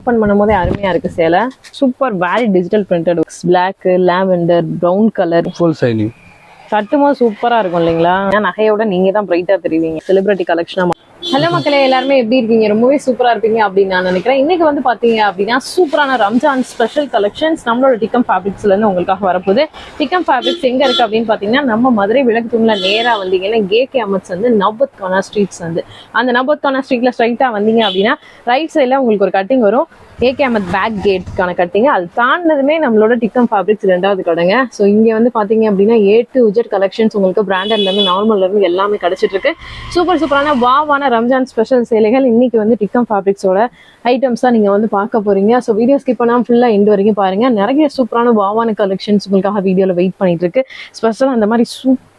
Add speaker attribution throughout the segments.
Speaker 1: Open பண்ணும்போதே அருமையா இருக்கு சேலை. Super very digital printed black lavender brown colour
Speaker 2: full shining
Speaker 1: கட்டும்போது சூப்பரா இருக்கும் இல்லைங்களா? ஏன்னா நகையோட நீங்க தான் பிரைட்டா தெரிவிங்க. செலிபிரிட்டி கலெக்ஷனா ஹலோ மக்களே எல்லாருமே எப்படி இருக்கீங்க? ரொம்பவே சூப்பரா இருப்பீங்க அப்படின்னு நான் நினைக்கிறேன். இன்னைக்கு வந்து பாத்தீங்க அப்படின்னா சூப்பரான ரம்ஜான் ஸ்பெஷல் கலெக்ஷன்ஸ் நம்மளோட டிக்கம் ஃபேப்ரிக்ஸ்ல இருந்து உங்களுக்காக வரப்போகுது. டிக்கம் ஃபேப்ரிக்ஸ் எங்க இருக்கு அப்படின்னு பாத்தீங்கன்னா நம்ம மதுரை விளக்கு தூண்ல நேரா வந்தீங்கன்னா கே கே அமத்ஸ் வந்து நபத் கானா ஸ்ட்ரீட்ஸ் வந்து. அந்த நபத் கானா ஸ்ட்ரீட்ல ஸ்ட்ரைட்டா வந்தீங்க அப்படின்னா ரைட் சைட்ல உங்களுக்கு ஒரு கட்டிங் வரும். ஏகே அமத் பேக் கேட்கான கட்டிங்க. அது தாண்டினதுமே நம்மளோட டிக்கம் ஃபேப்ரிக்ஸ் ரெண்டாவது கடைங்க. ஸோ இங்கே வந்து பார்த்தீங்க அப்படின்னா ஏ டு உஜெட் கலெக்ஷன்ஸ் உங்களுக்கு பிராண்டட்லேருந்து நார்மல்லேருந்து எல்லாமே கிடச்சிட்ருக்கு. இருக்கு சூப்பர் சூப்பரான வாவான ரம்ஜான் ஸ்பெஷல் சேலைகள் இன்றைக்கி வந்து டிக்கம் ஃபேப்ரிக்ஸோட ஐட்டம்ஸ் தான் நீங்கள் வந்து பார்க்க போகிறீங்க ஸோ வீடியோ ஸ்கிப் பண்ணாமல் ஃபுல்லாக எண்டு வரைக்கும் பாருங்கள் நிறைய சூப்பரான வாவான கலெக்ஷன்ஸ் உங்களுக்காக வீடியோவில் வெயிட் பண்ணிட்டு இருக்கு ஸ்பெஷலாக அந்த மாதிரி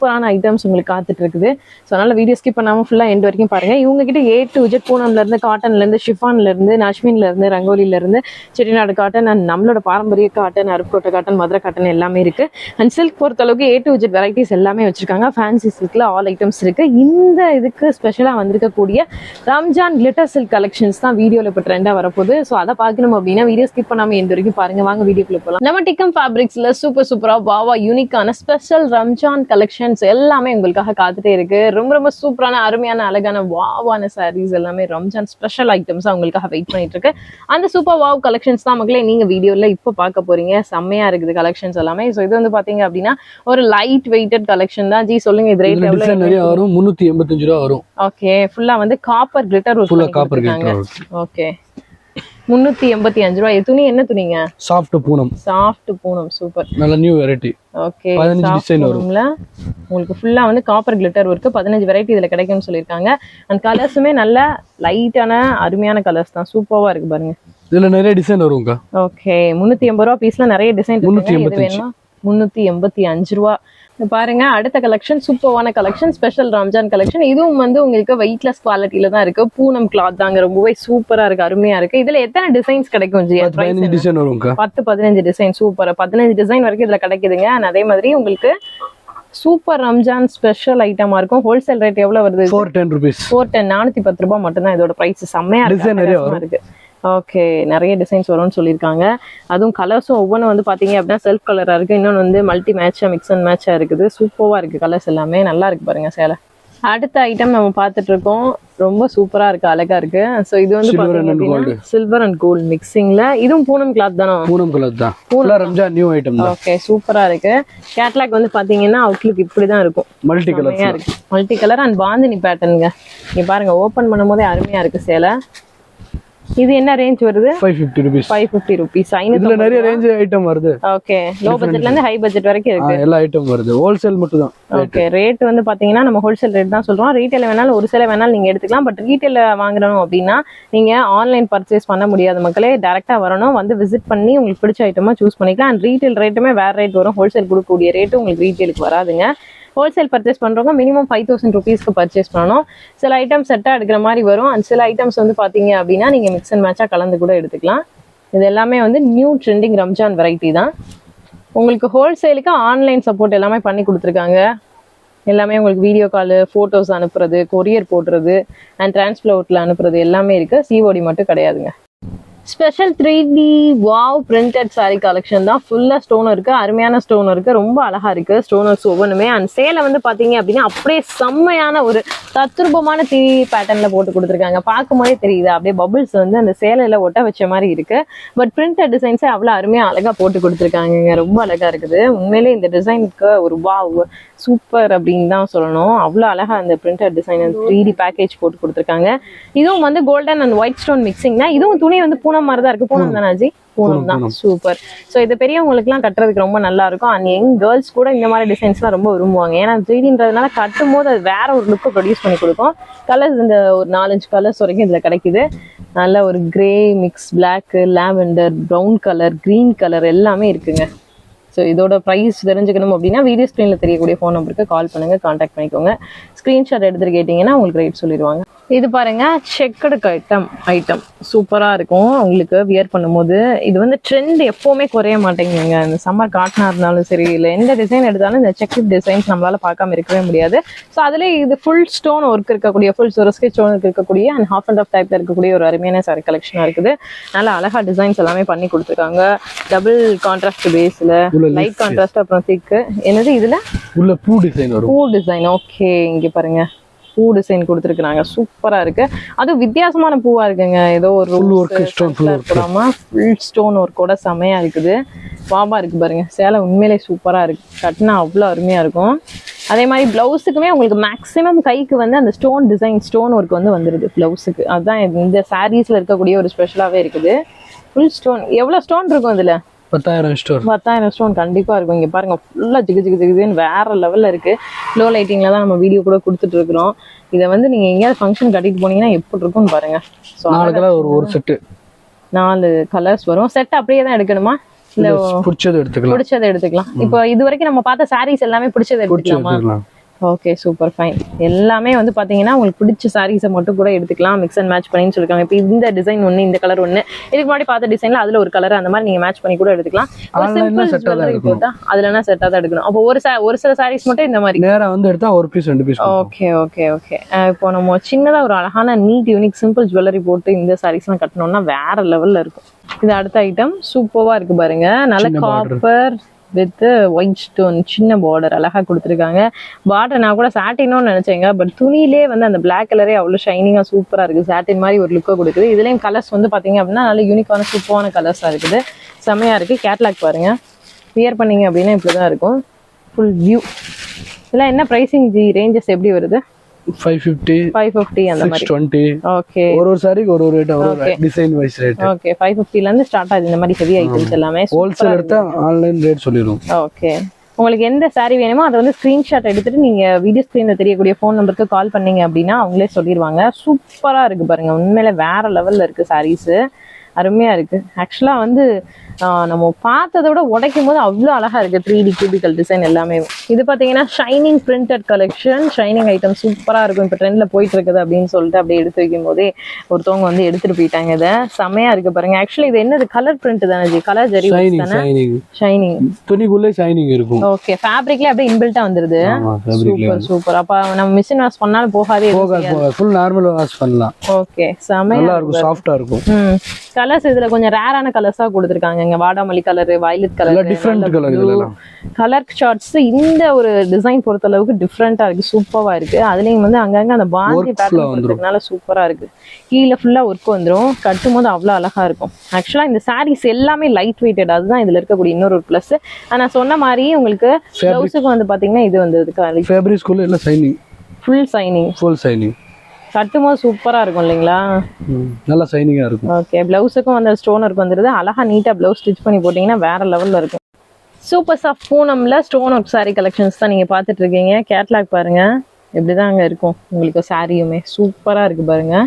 Speaker 1: சூப்பரான ஐட்டம்ஸ் உங்களுக்கு காத்துட்டு இருக்குது. ஸோ அதனால வீடியோ ஸ்கிப் பண்ணாமல் ஃபுல்லாக எண்ட் வரைக்கும் பாருங்க. இவங்க கிட்ட ஏ டு விஜெட் பூனம்லேருந்து காட்டன்லேருந்து ஷிஃபான்லேருந்து நஷ்மின்லேருந்து ரங்கோலியிலேருந்து செட்டிநாடு காட்டன் அண்ட் நம்மளோட பாரம்பரிய cotton Aruppukottai cotton Madurai cotton எல்லாமே இருக்கு. அண்ட் சில்க் பொறுத்த அளவுக்கு ஏ டு விஜெட் வெரைட்டிஸ் எல்லாமே வச்சிருக்காங்க. ஃபேன்சி சில்க்ல ஆல் ஐட்டம்ஸ் இருக்கு. இந்த இதுக்கு ஸ்பெஷலாக வந்திருக்கக்கூடிய ரம்ஜான் கிளிட்டர் சில்க் கலெக்ஷன்ஸ் தான் வீடியோவில் இப்போ ட்ரெண்டாக வரப்போகுது. ஸோ அதை பார்க்கணும் அப்படின்னா வீடியோ ஸ்கிப் பண்ணாமல் எந்த வரைக்கும் பாருங்க. வாங்க வீடியோக்குள்ளே போகலாம் நம்ம டிக்கம் ஃபேப்ரிக்ஸ்ல சூப்பர் சூப்பராக வாவா யூனிக்கான ஸ்பெஷல் ரம்ஜான் கலெக்ஷன் கலெக்ஷன்ஸ் எல்லாமே உங்களுக்காக காத்துட்டே இருக்கு. ரொம்ப ரொம்ப சூப்பரான அருமையான அழகான வாவான சாரீஸ் எல்லாமே ரம்ஜான் ஸ்பெஷல் ஐட்டம்ஸ் உங்களுக்காக வெயிட் பண்ணிட்டு இருக்கு. அந்த சூப்பர் வாவ் கலெக்ஷன்ஸ் தான் மக்களே நீங்க வீடியோல இப்போ பார்க்க போறீங்க. செம்மையா இருக்குது கலெக்ஷன்ஸ் எல்லாமே. ஸோ இது வந்து பாத்தீங்க அப்படின்னா ஒரு லைட் வெயிட்டட் கலெக்ஷன் தான். ஜி சொல்லுங்க இது ரேட்
Speaker 2: டிசைன் நிறைய
Speaker 1: எவ்வளவு
Speaker 2: வரும். முந்நூத்தி எண்பத்தஞ்சு ரூபா வரும்.
Speaker 1: ஓகே ஃபுல்லா வந்து காப்பர் கிளிட்டர்
Speaker 2: ஃபுல்லா காப்பர்
Speaker 1: ஓகே முன்னூத்தி எண்பத்தி அஞ்சு ரூபாய். துணி என்ன துணிங்க
Speaker 2: soft Poonam.
Speaker 1: Soft Poonam. Super
Speaker 2: நல்ல நியூ வெரைட்டி
Speaker 1: ஓகே
Speaker 2: பதினஞ்சு design வரும்.
Speaker 1: உங்களுக்கு ஃபுல்லா வந்து காப்பர் கிளிட்டர் இருக்கு. பதினஞ்சு வெரைட்டி இதுல கிடைக்கும்னு சொல்லியிருக்காங்க. அந்த கலர்ஸுமே நல்ல லைட்டான அருமையான கலர்ஸ் தான். சூப்பர்வா இருக்கு பாருங்க.
Speaker 2: இதுல நிறைய டிசைன் வரும்க்கா
Speaker 1: ஓகே முந்நூத்தி எண்பது ரூபா பீஸ்ல நிறைய டிசைன் இது. வேணுமா? முந்நூத்தி எண்பத்தி அஞ்சு ரூபா. பாருங்க. அடுத்த கலெக்ஷன் சூப்பர்வான கலெக்ஷன் ஸ்பெஷல் ரம்ஜான் கலெக்ஷன் இதுவும் வந்து உங்களுக்கு வெயிட்லெஸ் குவாலிட்டியில தான் இருக்கு. பூனம் கிளாத் தாங்க. ரொம்பவே சூப்பரா இருக்கு. அருமையா இருக்கு. இதுல எத்தனை டிசைன்ஸ் கிடைக்கும் ஜி?
Speaker 2: பத்து பதினஞ்சு டிசைன்
Speaker 1: சூப்பர் பதினஞ்சு டிசைன் வரைக்கும் இதுல கிடைக்குதுங்க. அதே மாதிரி உங்களுக்கு சூப்பர் ரம்ஜான் ஸ்பெஷல் ஐட்டமா இருக்கும். ஹோல்சேல் ரேட் எவ்வளவு வருது?
Speaker 2: Four ten rupees
Speaker 1: four ten நானூத்தி பத்து ரூபாய் மட்டும்தான் இதோட பிரைஸ் செம்மையா இருக்கு. ஓகே நிறைய டிசைன்ஸ் வரும்னு சொல்லியிருக்காங்க. அதுவும் கலர்ஸும் ஒவ்வொன்றும் வந்து பாத்தீங்க அப்படின்னா செல்ஃப் கலரா இருக்கு. இன்னொன்று வந்து மல்டி மேட்சா மிக்ஸ் அண்ட் மேட்சா இருக்குது. சூப்பரா இருக்கு கலர்ஸ் எல்லாமே. நல்லா இருக்கு பாருங்க சேலை. அடுத்த ஐட்டம் நம்ம பார்த்துட்டு இருக்கோம் ரொம்ப சூப்பரா இருக்கு அழகா இருக்கு. ஸோ இது வந்து
Speaker 2: Silver
Speaker 1: பாத்தீங்க
Speaker 2: and
Speaker 1: அப்படின்னா சில்வர் அண்ட் கோல்ட் மிக்சிங்ல இதுவும் பூனம் கிளாத் தானோ?
Speaker 2: பூனம் கலர் தான். ஃபுல்லா ரம்ஜான் நியூ ஐட்டம் தான்.
Speaker 1: ஓகே சூப்பரா இருக்கு. கேட்லாக் வந்து பாத்தீங்கன்னா அவுட்லுக் இப்படிதான் இருக்கும்.
Speaker 2: மல்டி கலர்
Speaker 1: இருக்கு. மல்டி கலர் அண்ட் பாந்தினி பேட்டர்னுங்க இங்க பாருங்க ஓபன் பண்ணும்போதே அருமையா இருக்கு சேலை. இது என்ன ரேஞ்ச் வருது?
Speaker 2: Five fifty rupees
Speaker 1: five fifty rupees
Speaker 2: இதுல நிறைய ரேஞ்ச் ஐட்டம் வருது.
Speaker 1: ஓகே லோ பட்ஜெட்ல இருந்து ஹை பட்ஜெட் வரைக்கும் இருக்கு.
Speaker 2: எல்லா ஐட்டம் வருது. ஹோல்சேல் மட்டும் தான்
Speaker 1: ஓகே ரேட் வந்து பாத்தீங்கன்னா நம்ம ஹோல்சேல் ரேட் தான் சொல்றோம். ரீட்டைல வேணாலும் ஒரு சில வேணாலும் நீங்க எடுத்துக்கலாம். பட் ரீட்டைல வாங்குறோம் அப்படின்னா நீங்க ஆன்லைன் பர்ச்சேஸ் பண்ண முடியாத மக்களே. டேரக்டா வரணும். வந்து விசிட் பண்ணி உங்களுக்கு பிடிச்ச ஐட்டமா சூஸ் பண்ணிக்கலாம். அண்ட் ரீட்டைல் ரேட்டுமே வேற ரேட் வரும். ஹோல்சேல் கொடுக்கக்கூடிய ரேட்டு உங்களுக்கு ரீட்டைலுக்கு வராதுங்க. ஹோல்சேல் பர்ச்சேஸ் பண்ணுறவங்க மினிமம் ஃபைவ் தௌசண்ட் ருபீஸ்க்கு பர்ச்சேஸ் பண்ணணும். சில ஐட்டம் செட்டாக எடுக்கிற மாதிரி வரும். அண்ட் சில ஐட்டம்ஸ் வந்து பார்த்தீங்க அப்படின்னா நீங்கள் மிக்ஸ் அண்ட் மேட்சாக கலந்து கூட எடுத்துக்கலாம். இது எல்லாமே வந்து நியூ ட்ரெண்டிங் ரம்ஜான் வெரைட்டி தான். உங்களுக்கு ஹோல்சேலுக்கு ஆன்லைன் சப்போர்ட் எல்லாமே பண்ணி கொடுத்துருக்காங்க. எல்லாமே உங்களுக்கு வீடியோ கால் ஃபோட்டோஸ் அனுப்புறது கொரியர் போடுறது அண்ட் டிரான்ஸ்ப்ளோர்ட்டில் அனுப்புறது எல்லாமே இருக்குது சிஓடி மட்டும் கிடையாதுங்க. Special three D wow printed saree collection தான். ஃபுல்லாக ஸ்டோன் இருக்குது அருமையான ஸ்டோன் இருக்குது ரொம்ப அழகா இருக்கு. ஸ்டோனர்ஸ் ஒவ்வொன்றுமே. அண்ட் சேலை வந்து பார்த்தீங்க அப்படின்னா அப்படியே செம்மையான ஒரு தத்ரூபமான த்ரீ பேட்டர்னில் போட்டு கொடுத்துருக்காங்க. பார்க்கும்போதே தெரியுது. அப்படியே பபிள்ஸ் வந்து அந்த சேலையில் ஒட்ட வச்ச மாதிரி இருக்கு. பட் பிரிண்டட் டிசைன்ஸே அவ்வளோ அருமையாக அழகாக போட்டு கொடுத்துருக்காங்க ரொம்ப அழகா இருக்குது. உண்மையிலே இந்த டிசைனுக்கு ஒரு வாவ் சூப்பர் அப்படின்னு தான் சொல்லணும். அவ்வளோ அழகாக அந்த printed design three D package போட்டு கொடுத்துருக்காங்க. இதுவும் வந்து golden and white stone mixing தான் இதுவும் துணி வந்து பூனம் மாதிரி தான் இருக்கு பூனம் தானே பூனம். தான் சூப்பர். ஸோ இது பெரியவங்களுக்குலாம் கட்டுறதுக்கு ரொம்ப நல்லா இருக்கும். அண்ட் யங் கேர்ள்ஸ் கூட இந்த மாதிரி டிசைன்ஸ்லாம் ரொம்ப விரும்புவாங்க. ஏன்னா த்ரீடின்றதுனால கட்டும் போது அது வேற ஒரு லுக்கை ப்ரொடியூஸ் பண்ணி கொடுக்கும். கலர்ஸ் இந்த ஒரு நாலஞ்சு கலர்ஸ் வரைக்கும் இதில் கிடைக்குது. நல்ல ஒரு grey mix black lavender brown colour green colour எல்லாமே இருக்குங்க. ஸோ இதோட ப்ரைஸ் தெரிஞ்சுக்கணும் அப்படின்னா வீடியோ ஸ்க்ரீனில் தெரியக்கூடிய ஃபோன் நம்பருக்கு கால் பண்ணுங்க காண்டாக்ட் பண்ணிக்கோங்க. ஸ்க்ரீன்ஷாட் எடுத்துகிட்டு கேட்டிங்கன்னா உங்களுக்கு ரேட் சொல்லிடுவாங்க. இது பாருங்க செக்கடு ஐட்டம் ஐட்டம் சூப்பராக இருக்கும். உங்களுக்கு வியர் பண்ணும்போது இது வந்து ட்ரெண்ட் எப்போவுமே குறைய மாட்டேங்குங்க இந்த சம்மர் காட்டினா இருந்தாலும் சரி இல்லை எந்த டிசைன் எடுத்தாலும் இந்த செக்கட் டிசைன்ஸ் நம்மளால பார்க்காம இருக்கவே முடியாது. ஸோ அதில் இது ஃபுல் ஸ்டோன் ஒர்க் இருக்கக்கூடிய ஃபுல் சுரஸ்கி ஸ்டோன் இருக்கக்கூடிய அண்ட் ஹாஃப் அண்ட் ஆஃப் டைப்ல இருக்கக்கூடிய ஒரு அருமையான சாரி கலெக்ஷனாக இருக்குது. நல்லா அழகா டிசைன்ஸ் எல்லாமே பண்ணி கொடுத்துருக்காங்க. டபுள் கான்ட்ராஸ்ட் பேஸில்
Speaker 2: உள்ள
Speaker 1: லைட் கான்ட்ராஸ்ட் அப்புறம் திக்கு என்னது இதுல?
Speaker 2: உள்ள பூ டிசைன் வரும்.
Speaker 1: பூ டிசைன் ஓகே இங்க பாருங்க. பூ டிசைன் கொடுத்துருக்காங்க சூப்பரா இருக்கு. அதுவும் வித்தியாசமான பூவா இருக்குங்க. ஏதோ ஒரு
Speaker 2: work.
Speaker 1: ஃபுல் ஸ்டோன் ஒர்க்கோட செமையா இருக்குது. பாபா இருக்கு பாருங்க. சேலை உண்மையிலே சூப்பரா இருக்கு. கட்டினா அவ்வளோ அருமையா இருக்கும். அதே மாதிரி பிளவுஸுக்குமே உங்களுக்கு மேக்ஸிமம் கைக்கு வந்து அந்த ஸ்டோன் டிசைன் ஸ்டோன் ஒர்க் வந்து வந்துருது பிளவுஸுக்கு அதுதான் இந்த சாரீஸ்ல இருக்கக்கூடிய ஒரு ஸ்பெஷலாவே இருக்குது. ஃபுல் ஸ்டோன் எவ்வளவு ஸ்டோன் இருக்கும் இதுல?
Speaker 2: பத்தாயிரம் ஸ்டோர்
Speaker 1: பத்தாயிரம் ஸ்டோன் கண்டிப்பா இருக்கும். இங்க பாருங்க ஃபுல்லா ஜிகு ஜிகு ஜிகுன்னு வேற லெவல்ல இருக்கு. லோ லைட்டிங்ல தான் நம்ம வீடியோ கூட கொடுத்துட்டு இருக்கிறோம். இதை வந்து நீங்க எங்கேயாவது ஃபங்க்ஷன் கட்டிட்டு போனீங்கன்னா எப்படி இருக்கும்னு பாருங்க. ஸோ
Speaker 2: நாலு கலர் ஒரு ஒரு செட்டு
Speaker 1: நாலு கலர்ஸ் வரும். செட் அப்படியே தான் எடுக்கணுமா? இல்ல
Speaker 2: பிடிச்சது எடுத்துக்கலாம்.
Speaker 1: பிடிச்சதை எடுத்துக்கலாம். இப்போ இது வரைக்கும் நம்ம பார்த்த சாரீஸ் எல்லாமே பிடிச்சதை எடுத்துக்கலாம். ஓகே சூப்பர் ஃபைன் எல்லாமே வந்து பாத்தீங்கன்னா உங்களுக்கு பிடிச்ச சாரீஸை மட்டும் கூட எடுத்துக்கலாம். மிக்ஸ் அண்ட் மேட்ச் பண்ணின்னு சொல்லிருக்காங்க. இப்போ இந்த டிசைன் ஒன்று இந்த கலர் ஒன்று இதுக்கு முன்னாடி பார்த்த டிசைன்ல அதுல ஒரு கலர் அந்த மாதிரி நீங்க மேட்ச் பண்ணி கூட எடுத்துக்கலாம். போட்டா அதுலனா செட்டாக தான் எடுக்கணும்? அப்போ ஒரு ஒரு சில சாரீஸ் மட்டும் இந்த மாதிரி.
Speaker 2: நேரா வந்து எடுத்தா ஒரு பீஸ் ரெண்டு பீஸ்
Speaker 1: ஓகே ஓகே ஓகே இப்போ நம்ம சின்னதா ஒரு அழகான நீட் யூனிக் சிம்பிள் ஜுவல்லரி போட்டு இந்த சாரீஸ்லாம் கட்டணும்னா வேற லெவல்ல இருக்கும். இது அடுத்த ஐட்டம் சூப்பர்வா இருக்கு பாருங்க. நல்ல. காப்பர் வித் ஒயிட் ஸ்டோன் சின்ன பார்டர் அழகாக கொடுத்துருக்காங்க. பார்டர் நான் கூட சாட்டினோன்னு நினச்சேங்க. பட் துணியிலே வந்து அந்த பிளாக் கலரே அவ்வளோ ஷைனிங்காக சூப்பராக இருக்குது. சாட்டின் மாதிரி ஒரு லுக்கை கொடுக்குது. இதுலேயும் கலர்ஸ் வந்து பார்த்தீங்க அப்படின்னா நல்ல யூனிக்கான சூப்பரான கலர்ஸாக இருக்குது. செம்மையாக இருக்குது கேட்லாக் பாருங்க. வியர் பண்ணீங்க அப்படின்னா இப்படி தான் இருக்கும். ஃபுல் வியூ இதெல்லாம் என்ன ப்ரைஸிங் ஜி ரேஞ்சஸ் எப்படி வருது?
Speaker 2: ஃபைவ் ஃபிஃப்டி
Speaker 1: ஃபைவ் ஃபிஃப்டி அந்த மாதிரி.
Speaker 2: டுவெண்ட்டி
Speaker 1: ஓகே
Speaker 2: ஒரு ஒரு சாரிக்கு ஒரு ஒரு rate
Speaker 1: Okay.
Speaker 2: Design wise rate
Speaker 1: okay five ஃபிஃப்டில இருந்து ஸ்டார்ட் ஆகுது இந்த மாதிரி ஹெவி ஐட்டம்ஸ் எல்லாமே.
Speaker 2: ஹோல்சேல் ஆன்லைன் ரேட்
Speaker 1: ஓகே உங்களுக்கு எந்த saree வேணுமோ அதை வந்து ஸ்க்ரீன்ஷாட் எடுத்துட்டு நீங்க வீடியோ ஸ்க்ரீன்ல தெரியக்கூடிய ஃபோன் நம்பருக்கு கால் பண்ணீங்க அப்படின்னா அவங்களே சொல்லிடுவாங்க சூப்பரா இருக்கு பாருங்க. உண்மையில வேற லெவல்ல இருக்கு sarees. அருமையா இருக்கு. ஆக்சுவலா வந்து நம்ம பார்த்ததை விட உடைக்கும் போது அவ்வளோ அழகா இருக்கு த்ரீ டி கியூபிக்கல் டிசைன் எல்லாமே. இது பாத்தீங்கன்னா shining printed collection shining item சூப்பரா இருக்கும். இப்போ ட்ரெண்ட்ல போயிட்டு இருக்குது அப்படின்னு சொல்லிட்டு அப்படியே எடுத்து வைக்கும் போதே ஒருத்தவங்க வந்து எடுத்துட்டு போயிட்டாங்க இதை. செமையா இருக்கு பாருங்க. ஆக்சுவலி இது என்னது? கலர் பிரிண்ட் தானே ஜி? கலர் ஜெரி
Speaker 2: ஷைனிங்
Speaker 1: தானே?
Speaker 2: ஷைனிங் துணிக்குள்ளே ஷைனிங் இருக்கும்.
Speaker 1: ஓகே ஃபேப்ரிக்ல அப்படியே இன்பில்ட்டா வந்துருது.
Speaker 2: ஆமா ஃபேப்ரிக்ல
Speaker 1: சூப்பர் சூப்பர் அப்ப நம்ம மிஷின் வாஷ் பண்ணாலும் போகாதே
Speaker 2: போக போக ஃபுல் நார்மல் வாஷ் பண்ணலாம்.
Speaker 1: ஓகே செமையா
Speaker 2: நல்லா இருக்கும் சாஃப்டா இருக்கும்.
Speaker 1: கலர்ஸ் இதுல கொஞ்சம் ரேரான கலர்ஸா கொடுத்துருக்காங்க. இங்க வாடாமல்லி colour violet colour
Speaker 2: different colour
Speaker 1: colour shades இந்த ஒரு டிசைன் பொறுத்த அளவுக்கு டிஃப்ரெண்டா இருக்கு சூப்பரா இருக்கு. அதுலயும் வந்து அங்கங்க அந்த பாந்தி
Speaker 2: full-ஆ
Speaker 1: பேட்டர்ன். கொடுத்ததுனால சூப்பரா இருக்கு. கீழே ஃபுல்லா ஒர்க் வந்துரும். கட்டும் போது அவ்வளவு அழகா இருக்கும். ஆக்சுவலா இந்த சாரீஸ் எல்லாமே லைட் வெயிட்டட் அதுதான் இதுல இருக்கக்கூடிய இன்னொரு ஒரு பிளஸ் நான் சொன்ன மாதிரி உங்களுக்கு பிளவுஸுக்கு வந்து பாத்தீங்கன்னா இது வந்ததுக்கு
Speaker 2: ஃபேப்ரிக் ஸ்கூல்ல எல்லாம் shining
Speaker 1: full shining
Speaker 2: full shining
Speaker 1: கட்டும் போது சூப்பரா இருக்கும் இல்லைங்களா?
Speaker 2: நல்லா ஷைனிங்கா இருக்கும்.
Speaker 1: ஓகே பிளவுஸுக்கும் வந்து ஸ்டோன் ஒர்க் வந்துருது. அழகா நீட்டா பிளவுஸ் ஸ்டிச் பண்ணி போட்டீங்கன்னா வேற லெவல்ல இருக்கும். சூப்பர் சாஃப்ட் பூனம்ல ஸ்டோன் ஒர்க் saree கலெக்ஷன்ஸ் தான் நீங்க பாத்துட்டு இருக்கீங்க. கேட்லாக் பாருங்க. இப்படிதான் அங்க இருக்கும். உங்களுக்கு சாரியுமே சூப்பரா இருக்கு பாருங்க.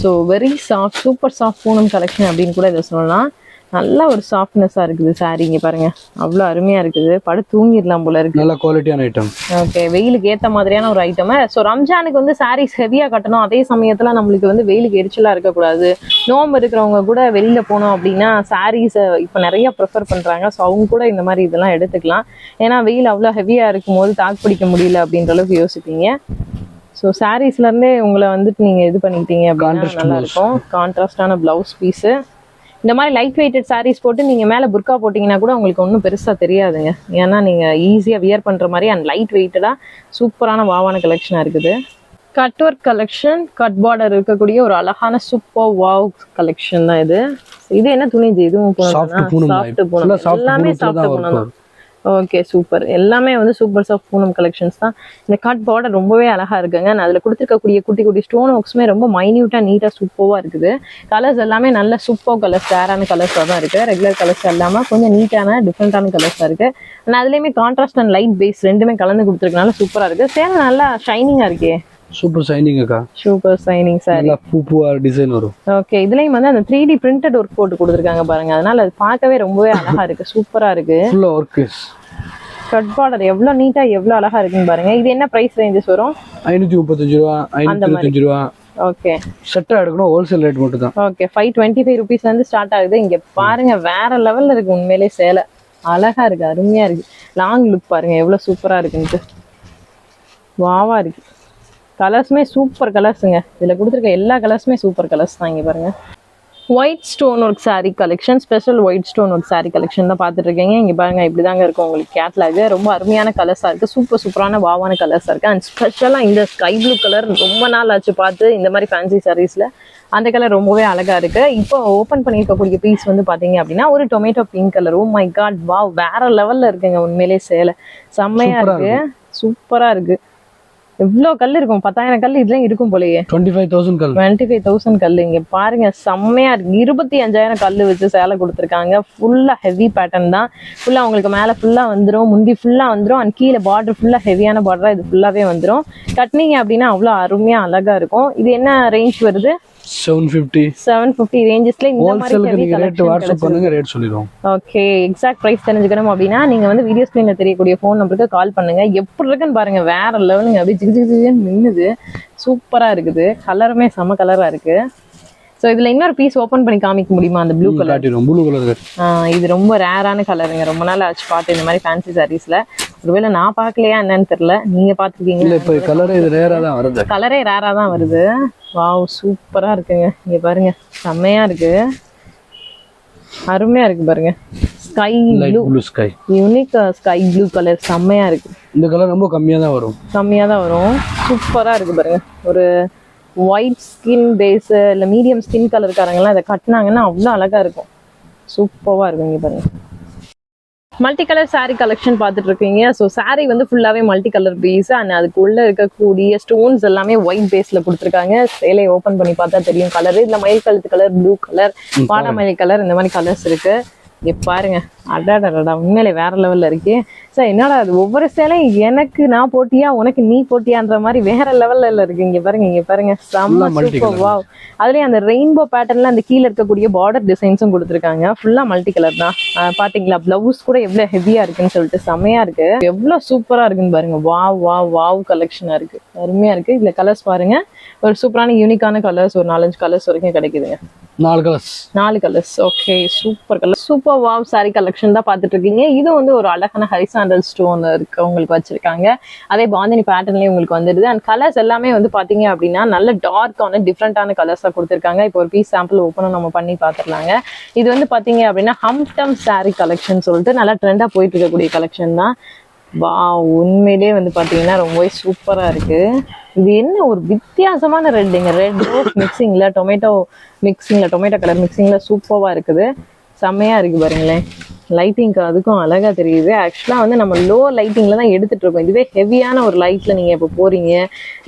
Speaker 1: So very soft super soft Poonam collection அப்படின்னு கூட இதை சொல்லலாம். நல்ல ஒரு சாஃப்ட்னஸா இருக்குது saree இங்க பாருங்க. அவ்வளோ அருமையா இருக்குது. படு தூங்கிடலாம் போல இருக்கு.
Speaker 2: நல்ல குவாலிட்டியான ஐட்டம்
Speaker 1: ஓகே வெயிலுக்கு ஏத்த மாதிரியான ஒரு ஐட்டம் ஸோ ரம்ஜானுக்கு வந்து சாரீஸ் ஹெவியா கட்டணும். அதே சமயத்துல நம்மளுக்கு வந்து வெயிலுக்கு எரிச்சலா இருக்கக்கூடாது. நோம்பு இருக்கிறவங்க கூட வெளியில போனோம் அப்படின்னா சாரீஸை இப்போ நிறைய ப்ரிஃபர் பண்றாங்க. ஸோ அவங்க கூட இந்த மாதிரி இதெல்லாம் எடுத்துக்கலாம். ஏன்னா வெயில் அவ்வளோ ஹெவியா இருக்கும் போது தாக்கு பிடிக்க முடியல அப்படின்ற அளவுக்கு யோசிப்பீங்க. ஸோ சாரீஸ்ல இருந்தே உங்களை வந்துட்டு நீங்க இது பண்ணிக்கிட்டீங்க அப்படின்னா
Speaker 2: Contrast
Speaker 1: நல்லா
Speaker 2: blouse.
Speaker 1: இருக்கும். கான்ட்ராஸ்டான பிளவுஸ் பீஸ் இந்த மாதிரி லைட் வெயிட்டட் சாரீஸ் போட்டு நீங்க மேல புர்கா போட்டீங்கன்னா கூட உங்களுக்கு ஒன்றும் பெருசா தெரியாதுங்க. ஏன்னா நீங்க ஈஸியா வியர் பண்ற மாதிரி அண்ட் லைட் வெயிட்டடா சூப்பரான வாவான கலெக்ஷனா இருக்குது. Cut work collection cut border இருக்கக்கூடிய ஒரு அழகான சூப்பர் வாவ் கலெக்ஷன் தான் இது. இது என்ன துணி இது இதுவும்
Speaker 2: பூனம் soft
Speaker 1: எல்லாமே
Speaker 2: work
Speaker 1: பூனம் தான். ஓகே சூப்பர் எல்லாமே வந்து சூப்பர் ஆஃப் பூனம் கலெக்ஷன்ஸ் தான். இந்த கட் பார்டர் ரொம்பவே அழகாக இருக்குங்க. நான் அதில் கொடுத்துருக்கக்கூடிய குட்டி குட்டி ஸ்டோன் ஒர்க்ஸுமே ரொம்ப மைன்யூட்டாக நீட்டாக சூப்பராக இருக்குது. கலர்ஸ் எல்லாமே நல்ல சூப்பர் கலர்ஸ் ரேரான கலர்ஸாக தான் இருக்குது ரெகுலர் கலர்ஸ் இல்லாமல் கொஞ்சம் நீட்டான டிஃப்ரெண்ட்டான கலர்ஸாக இருக்குது ஆனால் அதுலேயுமே கான்ட்ராஸ்ட் அண்ட் லைட் பேஸ் ரெண்டுமே கலந்து கொடுத்துருக்கனால சூப்பராக இருக்குது சேலை நல்லா ஷைனிங்காக இருக்கே.
Speaker 2: சூப்பர் சைனிங் அக்கா.
Speaker 1: சூப்பர் சைனிங் சாரி
Speaker 2: பூ பூவா டிசைன் வரும்.
Speaker 1: ஓகே இதுலயும் வந்து அந்த த்ரீ டி பிரிண்டட் ஒர்க் போட்டு கொடுத்துருக்காங்க பாருங்க. அதனால அது பார்க்கவே ரொம்பவே அழகா இருக்கு. சூப்பரா இருக்கு.
Speaker 2: ஃபுல்லா ஒர்க்
Speaker 1: கட் பார்டர் எவ்வளவு நீட்டா எவ்வளவு அழகா இருக்குன்னு பாருங்க. இது என்ன பிரைஸ் ரேஞ்சஸ் வரும்?
Speaker 2: ஐநூத்தி முப்பத்தஞ்சு ரூபா ஐநூத்தி இருபத்தஞ்சு ரூபா.
Speaker 1: ஓகே
Speaker 2: செட்டா எடுக்கணும் ஹோல்சேல் ரேட் மட்டும் தான்
Speaker 1: ஓகே ஃபைவ் டுவெண்ட்டி ஃபைவ் ருபீஸ்ல இருந்து ஸ்டார்ட் ஆகுது. இங்க பாருங்க வேற லெவல்ல இருக்கு. உண்மையிலே சேலை. அழகா இருக்கு அருமையா இருக்கு. லாங் லுக் பாருங்க எவ்வளவு சூப்பரா இருக்குன்ட்டு. வாவா இருக்கு. கலர்ஸுமே சூப்பர் கலர்ஸுங்க. இதுல கொடுத்துருக்க எல்லா கலர்ஸுமே சூப்பர் கலர்ஸ் தான் இங்க பாருங்க. White stone work saree collection special white stone work saree collection தான் பார்த்துட்டு இருக்கீங்க இங்க பாருங்க இப்படிதாங்க இருக்கும் உங்களுக்கு கேட்லாக் ரொம்ப அருமையான கலர்ஸா இருக்கு. சூப்பர் சூப்பரான வாவான கலர்ஸா இருக்கு. அண்ட் ஸ்பெஷலா இந்த ஸ்கை ப்ளூ கலர் ரொம்ப நாள் ஆச்சு பார்த்து இந்த மாதிரி ஃபேன்சி சாரீஸ்ல அந்த கலர் ரொம்பவே அழகா இருக்கு. இப்போ ஓபன் பண்ணியிருக்கக்கூடிய பீஸ் வந்து பாத்தீங்க அப்படின்னா ஒரு tomato pink colour oh my god wow வேற லெவல்ல இருக்குங்க உண்மையிலே சேலை. செம்மையா
Speaker 2: Super-ஆ
Speaker 1: இருக்கு. சூப்பரா இருக்கு. எவ்வளோ கல் இருக்கும்? பத்தாயிரம் கல் இதுலயும் இருக்கும் போலயே.
Speaker 2: டுவெண்ட்டி ஃபைவ் தௌசண்ட் கல்.
Speaker 1: டுவெண்ட்டி ஃபைவ் தௌசண்ட் கல். இங்க பாருங்க செம்மையா இருக்கு. இருபத்தி அஞ்சாயிரம் கல் வச்சு சேலை கொடுத்துருக்காங்க. ஃபுல்லா ஹெவி பேட்டர்ன் தான். ஃபுல்லா உங்களுக்கு மேல ஃபுல்லா வந்துரும். முந்தி ஃபுல்லா வந்துரும். அண்ட் கீழே பார்டர் ஃபுல்லா ஹெவியான பார்டரா இது ஃபுல்லாவே வந்துரும். கட்டினீங்க அப்படின்னா அவ்வளோ அருமையா அழகா இருக்கும். இது என்ன ரேஞ்ச் வருது?
Speaker 2: செவன் ஃபிஃப்டி
Speaker 1: செவன் ஃபிஃப்டி ரேஞ்சஸ்ல இந்த மாதிரி
Speaker 2: நீங்க ரேட் வாட்ஸ்அப் பண்ணுங்க ரேட் சொல்லிடுவோம்
Speaker 1: ஓகே எக்ஸாக்ட் ப்ரைஸ் தெரிஞ்சுக்கணும் அப்படின்னா நீங்க வந்து வீடியோ ஸ்கிரீன்ல தெரியக்கூடிய ஃபோன் நம்பருக்கு கால் பண்ணுங்க எப்படி இருக்குன்னு பாருங்க வேற லெவலுங்க அப்படியே ஜிகு ஜிகு மின்னுது சூப்பரா இருக்குது கலருமே செம கலரா இருக்கு ஸோ இதுல இன்னொரு பீஸ் ஓபன் பண்ணி காமிக்க முடியுமா? அந்த ப்ளூ கலர்
Speaker 2: ப்ளூ கலர்
Speaker 1: இது ரொம்ப ரேரான கலருங்க ரொம்ப நாள் ஆச்சு பார்த்து இந்த மாதிரி ஃபேன்சி சாரீஸ்ல ஒருவேளை நான் பார்க்கலையா என்னன்னு தெரியல. நீங்க
Speaker 2: இல்ல
Speaker 1: பாத்துருக்கீங்க
Speaker 2: இப்ப கலரே இது ரேரா தான் வருது.
Speaker 1: கலரே ரேரா தான் வருது. வாவ் சூப்பரா இருக்குங்க. இங்க பாருங்க. செம்மையா இருக்கு. அருமையா இருக்கு பாருங்க. Sky
Speaker 2: blue sky
Speaker 1: unique sky blue colour செம்மையா இருக்கு.
Speaker 2: இந்த கலர் ரொம்ப கம்மியா தான் வரும்.
Speaker 1: கம்மியா தான் வரும். சூப்பரா இருக்கு பாருங்க. ஒரு ஒயிட் ஸ்கின் பேஸ் இல்ல மீடியம் ஸ்கின் கலர்காரங்கலாம் இதை கட்டினாங்கன்னா அவ்வளோ அழகா இருக்கும். சூப்பரா இருக்கும் இங்க பாருங்க. மல்டி கலர் saree கலெக்ஷன் பார்த்துட்டு இருக்கீங்க ஸோ saree வந்து ஃபுல்லாவே மல்டி கலர் பேஸ் அண்ட் அதுக்குள்ள இருக்கக்கூடிய ஸ்டோன்ஸ் எல்லாமே ஒயிட் பேஸ்ல கொடுத்துருக்காங்க. சேலையை ஓபன் பண்ணி பார்த்தா தெரியும். கலர் இதுல மயில் கழுத்து கலர் ப்ளூ கலர் வாடாமல்லி கலர் இந்த மாதிரி கலர்ஸ் இருக்கு. இங்க பாருங்க. அடாடா உண்மையிலே வேற லெவல்ல இருக்கே. சார் என்னடா அது ஒவ்வொரு சேலையும் எனக்கு நான் போட்டியா உனக்கு நீ போட்டியான்ற மாதிரி வேற லெவல்ல இருக்கு. இங்க பாருங்க இங்க பாருங்க. செம்ம சூப்பர். வாவ் அதுலயும் அந்த ரெயின்போ பேட்டர்ன்ல அந்த கீழ இருக்கக்கூடிய பார்டர் டிசைன்ஸும் கொடுத்துருக்காங்க. ஃபுல்லா மல்டி கலர் தான். பாத்தீங்களா? பிளவுஸ் கூட எவ்வளவு ஹெவியா இருக்குன்னு சொல்லிட்டு செமையா இருக்கு. எவ்வளவு சூப்பரா இருக்குன்னு பாருங்க. வாவ் வாவ் வாவ் கலெக்ஷனா இருக்கு. அருமையா இருக்கு. இதுல கலர்ஸ் பாருங்க. ஒரு சூப்பரான யூனிக்கான கலர்ஸ் ஒரு நாலஞ்சு கலர்ஸ் வரைக்கும் கிடைக்குதுங்க.
Speaker 2: நாலு கலர்ஸ்
Speaker 1: நாலு colours okay super colour super wow sari collection தான் பார்த்துட்டு இருக்கீங்க இது வந்து ஒரு அழகான ஹரிசாண்டல் ஸ்டோன் இருக்கு உங்களுக்கு வச்சிருக்காங்க. அதே பாந்தினி பேட்டர்ன்லயே உங்களுக்கு வந்துடுது. அண்ட் கலர்ஸ் எல்லாமே வந்து பாத்தீங்க அப்படின்னா நல்ல டார்க்கான டிஃப்ரெண்டான கலர்ஸா கொடுத்துருக்காங்க. இப்போ ஒரு பீஸ் சாம்பிள் ஓப்பனும் நம்ம பண்ணி பார்த்துடலாங்க. இது வந்து பாத்தீங்க அப்படின்னா ஹம்டம் சாரி கலெக்ஷன் சொல்லிட்டு நல்லா ட்ரெண்டா போயிட்டு இருக்கக்கூடிய கலெக்ஷன் தான். வா உண்மையிலேயே வந்து பாத்தீங்கன்னா ரொம்பவே சூப்பரா இருக்கு. இது என்ன ஒரு வித்தியாசமான ரெட்டுங்க ரெட் ரோஸ் மிக்சிங்ல டொமேட்டோ மிக்சிங்ல டொமேட்டோ கலர் மிக்சிங்ல சூப்பரா இருக்குது. செம்மையா இருக்கு பாருங்களேன். லைட்டிங்க்கு அதுக்கும் அழகா தெரியுது. ஆக்சுவலா வந்து நம்ம லோ லைட்டிங்ல தான் எடுத்துட்டு இருக்கோம் இதுவே ஹெவியான ஒரு லைட்ல நீங்க இப்போ போறீங்க.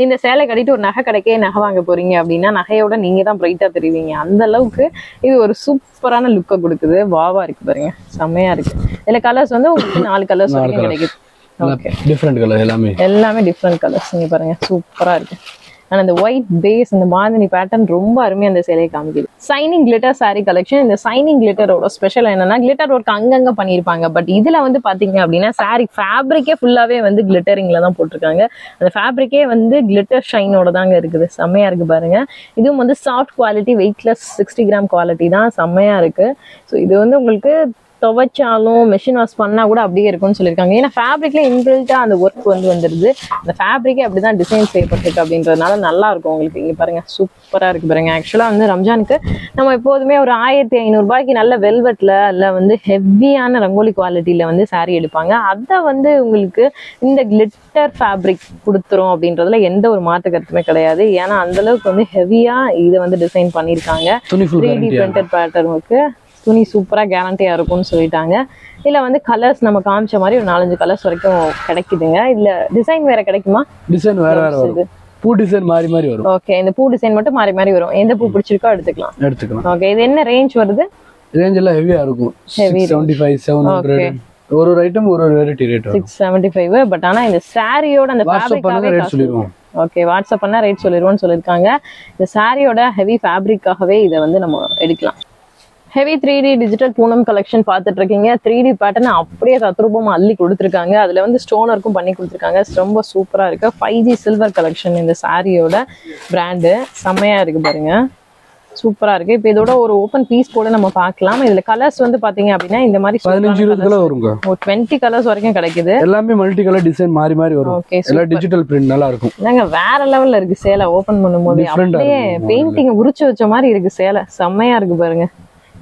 Speaker 1: இந்த சேலை கட்டிட்டு ஒரு நகை கடைக்கே நகை வாங்க போறீங்க அப்படின்னா நகையோட நீங்க தான் பிரைட்டா தெரிவிங்க. அந்த அளவுக்கு இது ஒரு சூப்பரான லுக்கை கொடுக்குது. வாவா இருக்கு பாருங்க. செம்மையா இருக்கு. இதுல கலர்ஸ் வந்து உங்களுக்கு நாலு கலர்ஸ் வரைக்கும். கிடைக்குது. ஓகே
Speaker 2: டிஃப்ரெண்ட் கலர் எல்லாமே.
Speaker 1: எல்லாமே டிஃப்ரெண்ட் கலர்ஸ் இங்க பாருங்க. சூப்பரா இருக்கு. அண்ட் அந்த ஒயிட் பேஸ் இந்த பாந்தினி பேட்டர்ன் ரொம்ப அருமையா அந்த சிலையை காமிக்குது. சைனிங் கிளிட்டர் saree கலெக்ஷன் இந்த சைனிங் கிளிட்டரோட ஸ்பெஷல் என்னன்னா கிளிட்டர் ஒர்க் அங்கங்க பண்ணியிருப்பாங்க. பட் இதுல வந்து பாத்தீங்க அப்படின்னா saree ஃபேப்ரிக்கே ஃபுல்லாவே வந்து கிளிட்டரிங்ல தான் போட்டிருக்காங்க. அந்த ஃபேப்ரிக்கே வந்து கிளிட்டர் ஷைனோட தாங்க இருக்குது. செம்மையா இருக்கு பாருங்க. இதுவும் வந்து soft quality weightless sixty gram quality தான். செம்மையா இருக்கு. ஸோ இது வந்து உங்களுக்கு துவைச்சாலும் மெஷின் வாஷ் பண்ணா கூட அப்படியே இருக்கும்னு சொல்லியிருக்காங்க. ஏன்னா ஃபேப்ரிக்ல இன்பில்ட்டா அந்த ஒர்க் வந்து வந்துருது. அந்த ஃபேப்ரிக்கே அப்படிதான் டிசைன் செய்யப்பட்டிருக்கு அப்படின்றதுனால நல்லா இருக்கும் உங்களுக்கு. இங்க பாருங்க சூப்பரா இருக்கு பாருங்க. ஆக்சுவலா வந்து ரம்ஜானுக்கு நம்ம எப்போதுமே ஒரு ஆயிரத்தி ஐநூறு ரூபாய்க்கு நல்ல வெல்வெட்ல இல்ல வந்து ஹெவியான ரங்கோலி குவாலிட்டியில வந்து saree எடுப்பாங்க. அதை வந்து உங்களுக்கு இந்த கிளிட்டர் ஃபேப்ரிக் கொடுத்துரும் அப்படின்றதுல எந்த ஒரு மாற்று கருத்துமே கிடையாது. ஏன்னா அந்த அளவுக்கு வந்து ஹெவியா இதை வந்து டிசைன் பண்ணியிருக்காங்க. த்ரீ டி பிரிண்டட் பேட்டர்னுக்கு துணி சூப்பரா கேரண்டியா இருக்கும்னு சொல்லிட்டாங்க. இதுல வந்து கலர்ஸ் நம்ம காமிச்ச மாதிரி ஒரு நாலஞ்சு கலர்ஸ் வரைக்கும் கிடைக்குதுங்க. இதுல டிசைன் வேற கிடைக்குமா?
Speaker 2: டிசைன் வேற வேற பூ டிசைன் மாறி மாறி வரும்.
Speaker 1: ஓகே இந்த பூ டிசைன் மட்டும் மாறி மாறி வரும். எந்த பூ பிடிச்சிருக்கோ எடுத்துக்கலாம்.
Speaker 2: எடுத்துக்கலாம்.
Speaker 1: ஓகே இது என்ன ரேஞ்ச் வருது?
Speaker 2: ரேஞ்ச் எல்லாம் ஹெவியா இருக்கும். Six seventy five seven hundred ஒரு ஒரு ஐட்டம் ஒரு ஒரு variety rate
Speaker 1: six seventy five but ஆனா இந்த சாரியோட அந்த
Speaker 2: வாட்ஸ்அப்
Speaker 1: ஃபேப்ரிக்காவே
Speaker 2: ரேட் சொல்லிடுவோம்.
Speaker 1: ஓகே வாட்ஸ்அப் பண்ணா ரேட் சொல்லிடுவோம்னு சொல்லியிருக்காங்க. இந்த சாரியோட ஹெவி ஃபேப்ரிக்காகவே இதை வந்து நம்ம எடுக்கலாம். Heavy three D digital Poonam collection பார்த்துட்டு இருக்கீங்க த்ரீ டி பேட்டர்ன் அப்படியே தத்ரூபமா அள்ளி கொடுத்துருக்காங்க. அதுல வந்து ஸ்டோன் ஒர்க்கும் பண்ணி கொடுத்துருக்காங்க. ரொம்ப சூப்பரா இருக்கு. ஃபைவ் ஜி சில்வர் கலெக்ஷன் இந்த சாரியோட பிராண்டு செம்மையா இருக்கு பாருங்க. சூப்பரா இருக்கு. இப்போ இதோட ஒரு ஓப்பன் பீஸ் கூட நம்ம பார்க்கலாம். இதுல கலர்ஸ் வந்து பாத்தீங்க அப்படின்னா இந்த மாதிரி
Speaker 2: பதினஞ்சு இருபது கிலோ வருங்க.
Speaker 1: ஒரு டுவெண்ட்டி கலர்ஸ் வரைக்கும் கிடைக்குது.
Speaker 2: எல்லாமே மல்டி கலர் டிசைன் மாறி மாறி வரும்.
Speaker 1: ஓகே
Speaker 2: எல்லாம் டிஜிட்டல் பிரிண்ட் நல்லா இருக்கும்.
Speaker 1: என்னங்க வேற லெவல்ல இருக்கு சேலை ஓபன் பண்ணும்போது. அப்படியே பெயிண்டிங் உரிச்சு வச்ச மாதிரி இருக்கு சேலை. செம்மையா இருக்கு பாருங்க.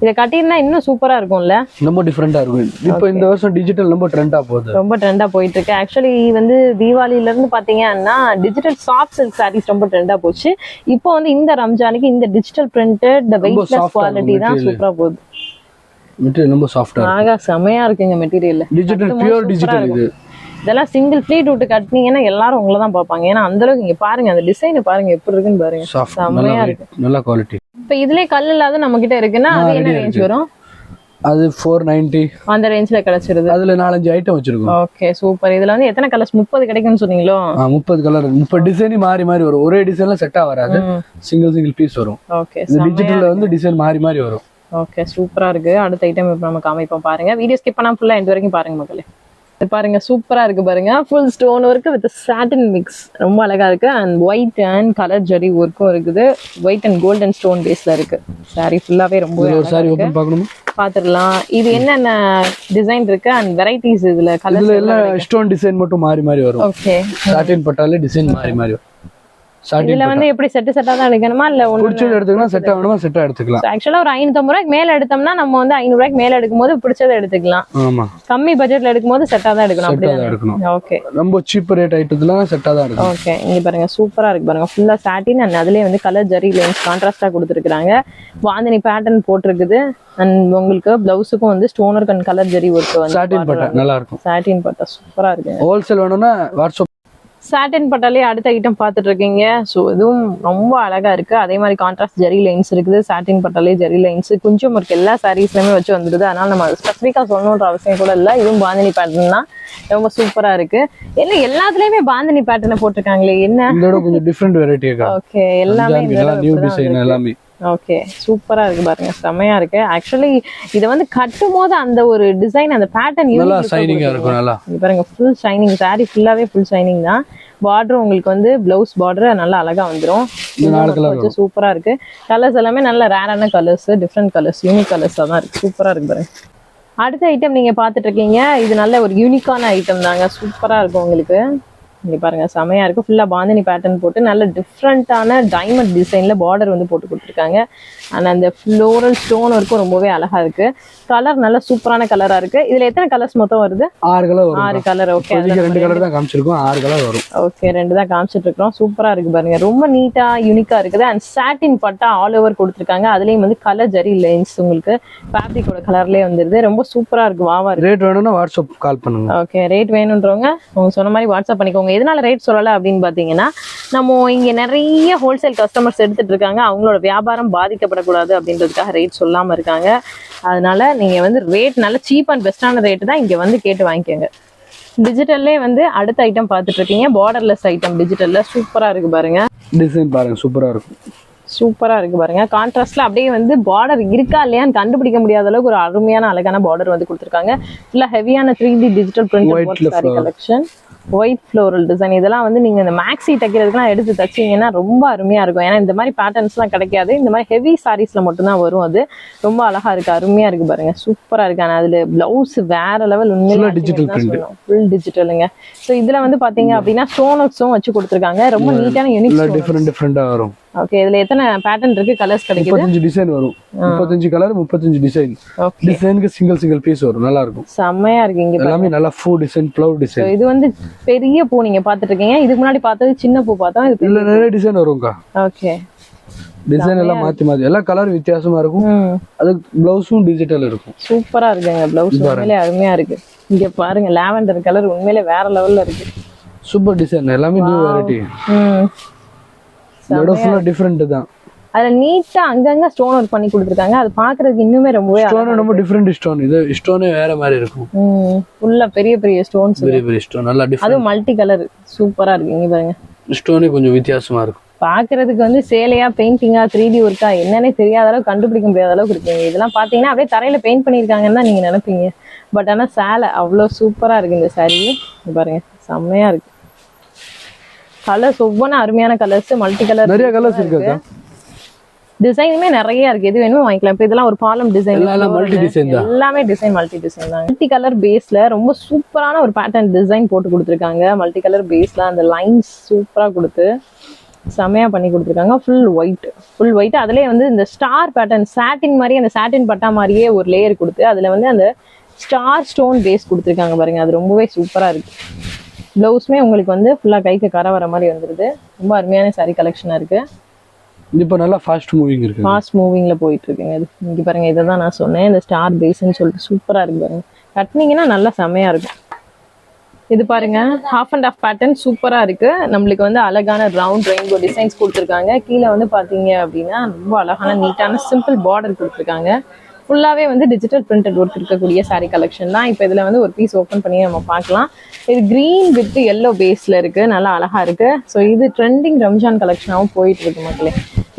Speaker 1: இத கட்டியிருந்தா இன்னும் சூப்பரா இருக்கும்ல?
Speaker 2: ரொம்ப டிஃப்ரெண்டா இருக்கும். இப்போ இந்த வருஷம் டிஜிட்டல் ரொம்ப ட்ரெண்டா போகுது.
Speaker 1: ரொம்ப ட்ரெண்டா போயிட்டு இருக்கு ஆக்சுவலி வந்து தீபாவளில இருந்து பாத்தீங்கன்னா டிஜிட்டல் சாஃப்ட் சில்க் சாரீஸ் ரொம்ப ட்ரெண்டா போச்சு. இப்போ வந்து இந்த ரம்ஜானுக்கு இந்த டிஜிட்டல் பிரிண்டட் இந்த வெயிட்லெஸ் குவாலிட்டி தான். சூப்பரா போகுது.
Speaker 2: மெட்டீரியல் ரொம்ப சாஃப்டா
Speaker 1: ஆகா செமையா இருக்குங்க மெட்டீரியல்
Speaker 2: டிஜிட்டல் பியூர் டிஜிட்டல் இது.
Speaker 1: இதெல்லாம் சிங்கிள் ஃபிளீட் விட்டு கட்டினீங்கன்னா எல்லாரும் உங்களை தான் பார்ப்பாங்க. ஏன்னா அந்த அளவுக்கு இங்க பாருங்க அந்த டிசைன் பாருங்க எப்படி இருக்குன்னு பாருங்க.
Speaker 2: நல்லா
Speaker 1: இருக்கு.
Speaker 2: நல்ல குவாலிட்டி
Speaker 1: இப்ப இதுலயே கல் இல்லாத நம்ம கிட்ட இருக்குன்னா அது என்ன ரேஞ்ச் வரும்?
Speaker 2: அது ஃபோர் நைன்டி
Speaker 1: அந்த ரேஞ்ச்ல கிடைச்சிருது
Speaker 2: அதுல நாலஞ்சு ஐட்டம் வச்சிருக்கோம்.
Speaker 1: ஓகே சூப்பர் இதுல வந்து எத்தனை கலர்ஸ் முப்பது கிடைக்கும்னு சொன்னீங்களோ?
Speaker 2: முப்பது கலர் முப்பது டிசைன் மாறி மாறி வரும். ஒரே டிசைன்ல செட்டா வராது. சிங்கிள் சிங்கிள் பீஸ் வரும்.
Speaker 1: ஓகே
Speaker 2: டிஜிட்டல்ல வந்து டிசைன் மாறி மாறி வரும்.
Speaker 1: ஓகே சூப்பரா இருக்கு. அடுத்த ஐட்டம் இப்போ நம்ம காமிப்போம் பாருங்க. வீடியோ ஸ்கிப் பண்ணா ஃபுல்லா எண்ட் வரைக்கும் பாருங்க மக்களே. பாருங்க சூப்பரா இருக்கு பாருங்க. Full stone work with satin mix ரொம்ப அழகா இருக்கு. And white and colour zari ஒர்க்கும் இருக்குது. ஒயிட் அண்ட் கோல்டன் ஸ்டோன் பேஸ்ல இருக்கு. சாரி ஃபுல்லாவே ரொம்ப
Speaker 2: சாரி ஓபன் பார்க்கணுமா?
Speaker 1: பாத்துடலாம். இது என்னென்ன டிசைன் இருக்கு? அண்ட் வெரைட்டிஸ் இதுல கலர்
Speaker 2: எல்லாம் ஸ்டோன் டிசைன் மட்டும் மாறி மாறி வரும்.
Speaker 1: ஓகே
Speaker 2: சாட்டின் பட்டாலே டிசைன் மாறி மாறி வரும்.
Speaker 1: இதுல வந்து எப்படி செட்டு செட்டா தான் எடுக்கணுமா? இல்ல
Speaker 2: பிடிச்சது எடுத்துக்கலாம் செட்டா வேணுமா? செட்டா எடுத்துக்கலாம்.
Speaker 1: ஆக்சுவலா ஒரு ஐநூத்தம்பது ரூபாய்க்கு மேல எடுத்தோம்னா நம்ம வந்து ஐநூறு ரூபாய்க்கு மேல எடுக்கும்போது பிடிச்சதை எடுத்துக்கலாம்.
Speaker 2: ஆமா.
Speaker 1: கம்மி பட்ஜெட்ல எடுக்கும்போது செட்டா தான் எடுக்கணும்
Speaker 2: செட்டா தான் எடுக்கணும்.
Speaker 1: ஓகே
Speaker 2: ரொம்ப சீப் ரேட் ஐட்டத்துல செட்டா தான் இருக்கும்
Speaker 1: ஓகே இங்க பாருங்க சூப்பரா இருக்கு பாருங்க. ஃபுல்லா சாட்டின் அண்ட் அதுலயே வந்து கலர் ஜரி லைன்ஸ் கான்ட்ராஸ்டா கொடுத்துருக்காங்க வாந்தினி பேட்டர்ன் போட்டிருக்குது. அண்ட் உங்களுக்கு பிளவுஸுக்கும் வந்து ஸ்டோனர் அண்ட் கலர் ஜரி ஒர்க் வந்து
Speaker 2: சாட்டின் பட்டா நல்லா இருக்கும்.
Speaker 1: சாட்டின் பட்டா சூப்பரா இருக்கு.
Speaker 2: ஹோல்சேல் வேணும்னா வாட்ஸ்அப்
Speaker 1: சாட்டின் பட்டாலே அடுத்த ஐட்டம் பார்த்துட்டு இருக்கீங்க ஸோ இதுவும் ரொம்ப அழகா இருக்கு. அதே மாதிரி கான்ட்ராஸ்ட் ஜெரி லைன்ஸ் இருக்குது. சாட்டின் பட்டாலே ஜெரி லைன்ஸ் கொஞ்சம் இருக்கு. எல்லா சாரீஸ்லயுமே வச்சு வந்துடுது அதனால நம்ம ஸ்பெசிஃபிக்காக சொல்லணுன்ற அவசியம் கூட இல்லை. இதுவும் பாந்தினி பேட்டர்ன் தான். ரொம்ப சூப்பரா இருக்கு. என்ன எல்லாத்துலயுமே பாந்தினி பேட்டர்னை போட்டிருக்காங்களே. என்ன?
Speaker 2: கொஞ்சம் டிஃப்ரெண்ட் வெரைட்டி
Speaker 1: ஓகே எல்லாமே
Speaker 2: எல்லாமே.
Speaker 1: ஓகே சூப்பரா இருக்கு பாருங்க. செமையா இருக்கு. ஆக்சுவலி இதை வந்து கட்டும் போது அந்த ஒரு டிசைன் அந்த பேட்டர்ன்
Speaker 2: நல்லா ஷைனிங்கா இருக்கும் நல்லா.
Speaker 1: பாருங்க ஃபுல் ஷைனிங் saree ஃபுல்லாவே ஃபுல் ஷைனிங் தான். பார்டர் உங்களுக்கு வந்து பிளவுஸ் பார்டர் நல்லா அழகா வந்துரும். வச்சு சூப்பரா இருக்கு. கலர்ஸ் எல்லாமே நல்ல ரேரான கலர்ஸ் டிஃப்ரெண்ட் கலர்ஸ் யூனிக் கலர்ஸா தான் இருக்கு. சூப்பரா இருக்கு பாருங்க. அடுத்த ஐட்டம் நீங்க பாத்துட்டு இருக்கீங்க. இது நல்ல ஒரு யூனிக்கான ஐட்டம் தாங்க. சூப்பரா இருக்கும் உங்களுக்கு. இங்க பாருங்க. செமையா இருக்கு. ஃபுல்லா பாந்தினி பேட்டர்ன் போட்டு நல்ல டிஃப்ரெண்டான டைமண்ட் டிசைன்ல பார்டர் வந்து போட்டு கொடுத்துருக்காங்க. அண்ட் அந்த ஃப்ளோரல் ஸ்டோன் ஒர்க்கும் ரொம்பவே அழகா இருக்கு. கலர் நல்ல சூப்பரான கலரா இருக்கு. இதுல எத்தனை கலர்ஸ் மொத்தம் வருது?
Speaker 2: ஆறு கலர்
Speaker 1: ஆறு கலர் ஓகே
Speaker 2: ரெண்டு கலர் தான் காமிச்சிருக்கோம். ஆறு கலர் வரும்.
Speaker 1: ஓகே ரெண்டு தான் காமிச்சிட்டு இருக்கோம் சூப்பரா இருக்கு பாருங்க. ரொம்ப நீட்டா யூனிக்கா இருக்குது. அண்ட் சாட்டின் பட்டா ஆல் ஓவர் கொடுத்துருக்காங்க. அதுலயும் வந்து கலர் ஜரி லைன்ஸ் உங்களுக்கு ஃபேப்ரிக்கோட கலர்லயே வந்துருது. ரொம்ப சூப்பரா இருக்கு. வாவா
Speaker 2: ரேட் வேணும்னா வாட்ஸ்அப் கால் பண்ணுங்க.
Speaker 1: ஓகே ரேட் வேணுன்றவங்க உங்க சொன்ன மாதிரி வாட்ஸ்அப் பண்ணிக்கோங்க. எதனால ரேட் சொல்லலை அப்படின்னு பார்த்தீங்கன்னா நம்ம இங்கே நிறைய ஹோல்சேல் கஸ்டமர்ஸ் எடுத்துகிட்டு இருக்காங்க. அவங்களோட வியாபாரம் பாதிக்கப்படக்கூடாது அப்படின்றதுக்காக ரேட் சொல்லாமல் இருக்காங்க. அதனால நீங்கள் வந்து ரேட் நல்ல சீப் அண்ட் பெஸ்டான ரேட்டு தான் இங்கே வந்து கேட்டு வாங்கிக்கோங்க. டிஜிட்டல்லே வந்து அடுத்த ஐட்டம் பார்த்துட்டு இருக்கீங்க. பார்டர்லெஸ் ஐட்டம் டிஜிட்டல்ல சூப்பராக இருக்கு பாருங்க.
Speaker 2: டிசைன் பாருங்க சூப்பராக இருக்கும்.
Speaker 1: சூப்பரா இருக்கு பாருங்க. கான்ட்ராஸ்ட்ல அப்படியே வந்து பார்டர் இருக்கா இல்லையான்னு கண்டுபிடிக்க முடியாத அளவுக்கு ஒரு அருமையான அழகான பார்டர் வந்து கொடுத்துருக்காங்க. ஃபுல்லா ஹெவியான three D digital print sari. Collection white floral design இதெல்லாம் வந்து நீங்க இந்த மேக்ஸி தைக்கிறதுக்குலாம் எடுத்து தச்சீங்கன்னா ரொம்ப அருமையா இருக்கும். ஏன்னா இந்த மாதிரி பேட்டர்ன்ஸ்லாம் கிடைக்காது. இந்த மாதிரி ஹெவி சாரீஸ்ல மட்டும்தான் வரும் அது. ரொம்ப அழகா இருக்கு. அருமையா இருக்கு பாருங்க. சூப்பரா இருக்கு. ஆனா அதுல பிளவுஸ் வேற லெவல்
Speaker 2: digital print.
Speaker 1: ஃபுல் டிஜிட்டலுங்க ஸோ இதுல வந்து பாத்தீங்க அப்படின்னா ஸ்டோனக்ஸும் வச்சு கொடுத்துருக்காங்க. ரொம்ப நீட்டான யூனிக்
Speaker 2: டிஃப்ரெண்ட் டிஃப்ரெண்டா வரும்.
Speaker 1: ஓகே இதுல எத்தனை பேட்டர்ன் இருக்கு? கலர்ஸ் கிடைக்குது.
Speaker 2: முப்பத்தஞ்சு டிசைன் வரும். முப்பத்தஞ்சு கலர் முப்பத்தஞ்சு டிசைன்
Speaker 1: ஓகே
Speaker 2: டிசைனுக்கு சிங்கிள் சிங்கிள் பீஸ் வரும். நல்லா இருக்கும்.
Speaker 1: செம்மையா இருக்கு இங்க.
Speaker 2: எல்லாமே நல்லா ஃபூ டிசைன்
Speaker 1: So,
Speaker 2: டிசைன்
Speaker 1: இது வந்து பெரிய பூ நீங்க பாத்துட்டு இருக்கீங்க இதுக்கு முன்னாடி பார்த்தது சின்ன பூ பார்த்தோம் இது
Speaker 2: இதுல நிறைய டிசைன் வரும்க்கா.
Speaker 1: ஓகே
Speaker 2: டிசைன் எல்லாம் மாத்தி மாத்தி. எல்லாம் கலர் வித்தியாசமா இருக்கும். அது பிளவுஸும் டிஜிட்டல் இருக்கும்.
Speaker 1: சூப்பரா இருக்குங்க பிளவுஸ் உண்மையிலே அருமையா இருக்கு. இங்க பாருங்க லாவெண்டர் கலர் உண்மையிலே வேற லெவல்ல இருக்கு.
Speaker 2: சூப்பர் டிசைன் எல்லாமே நியூ வெரைட்டி டிஃப்ரெண்ட் தான்.
Speaker 1: அதுல நீட்டா அங்கங்க ஸ்டோன் ஒர்க் பண்ணி கொடுத்துருக்காங்க. அது பாக்குறதுக்கு இன்னுமே ரொம்பவே
Speaker 2: ஸ்டோன் ரொம்ப டிஃப்ரெண்ட் ஸ்டோன் இது ஸ்டோனே வேற மாதிரி இருக்கும்.
Speaker 1: ஃபுல்லா பெரிய பெரிய ஸ்டோன்ஸ்
Speaker 2: பெரிய பெரிய ஸ்டோன் நல்லா டிஃப்ரெண்ட்
Speaker 1: அதுவும் மல்டி கலர் சூப்பரா இருக்கு. இங்க பாருங்க.
Speaker 2: ஸ்டோனே கொஞ்சம் வித்தியாசமா இருக்கும்.
Speaker 1: பாக்குறதுக்கு வந்து சேலையா பெயிண்டிங்கா த்ரீ டி ஒர்க்கா என்னன்னே தெரியாத அளவுக்கு கண்டுபிடிக்க முடியாத அளவுக்கு இருக்குங்க இதெல்லாம் பாத்தீங்கன்னா அப்படியே தரையில பெயிண்ட் பண்ணிருக்காங்கன்னு தான் நீங்க நினைப்பீங்க. பட் ஆனா சேலை அவ்வளவு சூப்பரா இருக்கு இந்த இங்க பாருங்க. செம்மையா இருக்கு. கலர்ஸ் ஒவ்வொன்றும் அருமையான கலர்ஸ் மல்டி கலர்
Speaker 2: நிறைய கலர்ஸ் இருக்கு.
Speaker 1: டிசைனுமே நிறைய இருக்கு. எது வேணுமோ வாங்கிக்கலாம். இப்போ இதெல்லாம் ஒரு பாலம் டிசைன்
Speaker 2: design தான்.
Speaker 1: எல்லாமே டிசைன் மல்டி டிசைன் தான். மல்டி கலர் பேஸ்ல ரொம்ப சூப்பரான ஒரு பேட்டர்ன் டிசைன் போட்டு கொடுத்துருக்காங்க. மல்டி கலர் பேஸ்ல அந்த லைன்ஸ் சூப்பரா கொடுத்து செமையா பண்ணி கொடுத்துருக்காங்க. ஃபுல் ஒயிட் ஃபுல் ஒயிட் அதுலயே வந்து இந்த ஸ்டார் பேட்டர்ன் சாட்டின் மாதிரி அந்த சாட்டின் பட்டா மாதிரியே ஒரு லேயர் கொடுத்து அதுல வந்து அந்த ஸ்டார் ஸ்டோன் பேஸ் கொடுத்துருக்காங்க பாருங்க. அது ரொம்பவே சூப்பரா இருக்கு. ப்ளவுஸுமே உங்களுக்கு வந்து ஃபுல்லா கைக்கு கரை வர மாதிரி வந்துருது. ரொம்ப அருமையான saree கலெக்ஷனா இருக்கு.
Speaker 2: இப்போ நல்லா ஃபாஸ்ட் மூவிங் இருக்கு.
Speaker 1: ஃபாஸ்ட் மூவிங்ல போயிட்டு இருக்குங்க இது இங்க பாருங்க இதை தான் நான் சொன்னேன். இந்த ஸ்டார் பேஸ்ன்னு சொல்லிட்டு சூப்பரா இருக்கு பாருங்க. கட்டினீங்கன்னா நல்லா செமையா இருக்கும். இது பாருங்க ஹாஃப் அண்ட் ஆஃப் பேட்டர்ன் சூப்பரா இருக்கு. நம்மளுக்கு வந்து அழகான ரவுண்ட் ரெயின்போ டிசைன்ஸ் கொடுத்துருக்காங்க. கீழே வந்து பாத்தீங்க அப்படின்னா ரொம்ப அழகான நீட்டான சிம்பிள் பார்டர் கொடுத்துருக்காங்க. ஃபுல்லாகவே வந்து டிஜிட்டல் பிரிண்டட் ஒர்க் இருக்கக்கூடிய சாரீ கலெக்ஷன் தான். இப்போ இதில் வந்து ஒரு பீஸ் ஓப்பன் பண்ணி நம்ம பார்க்கலாம். இது க்ரீன் வித் எல்லோ பேஸில் இருக்குது நல்லா அழகாக இருக்குது ஸோ இது ட்ரெண்டிங் ரம்ஜான் கலெக்ஷனாகவும் போயிட்டு இருக்கு மக்களே.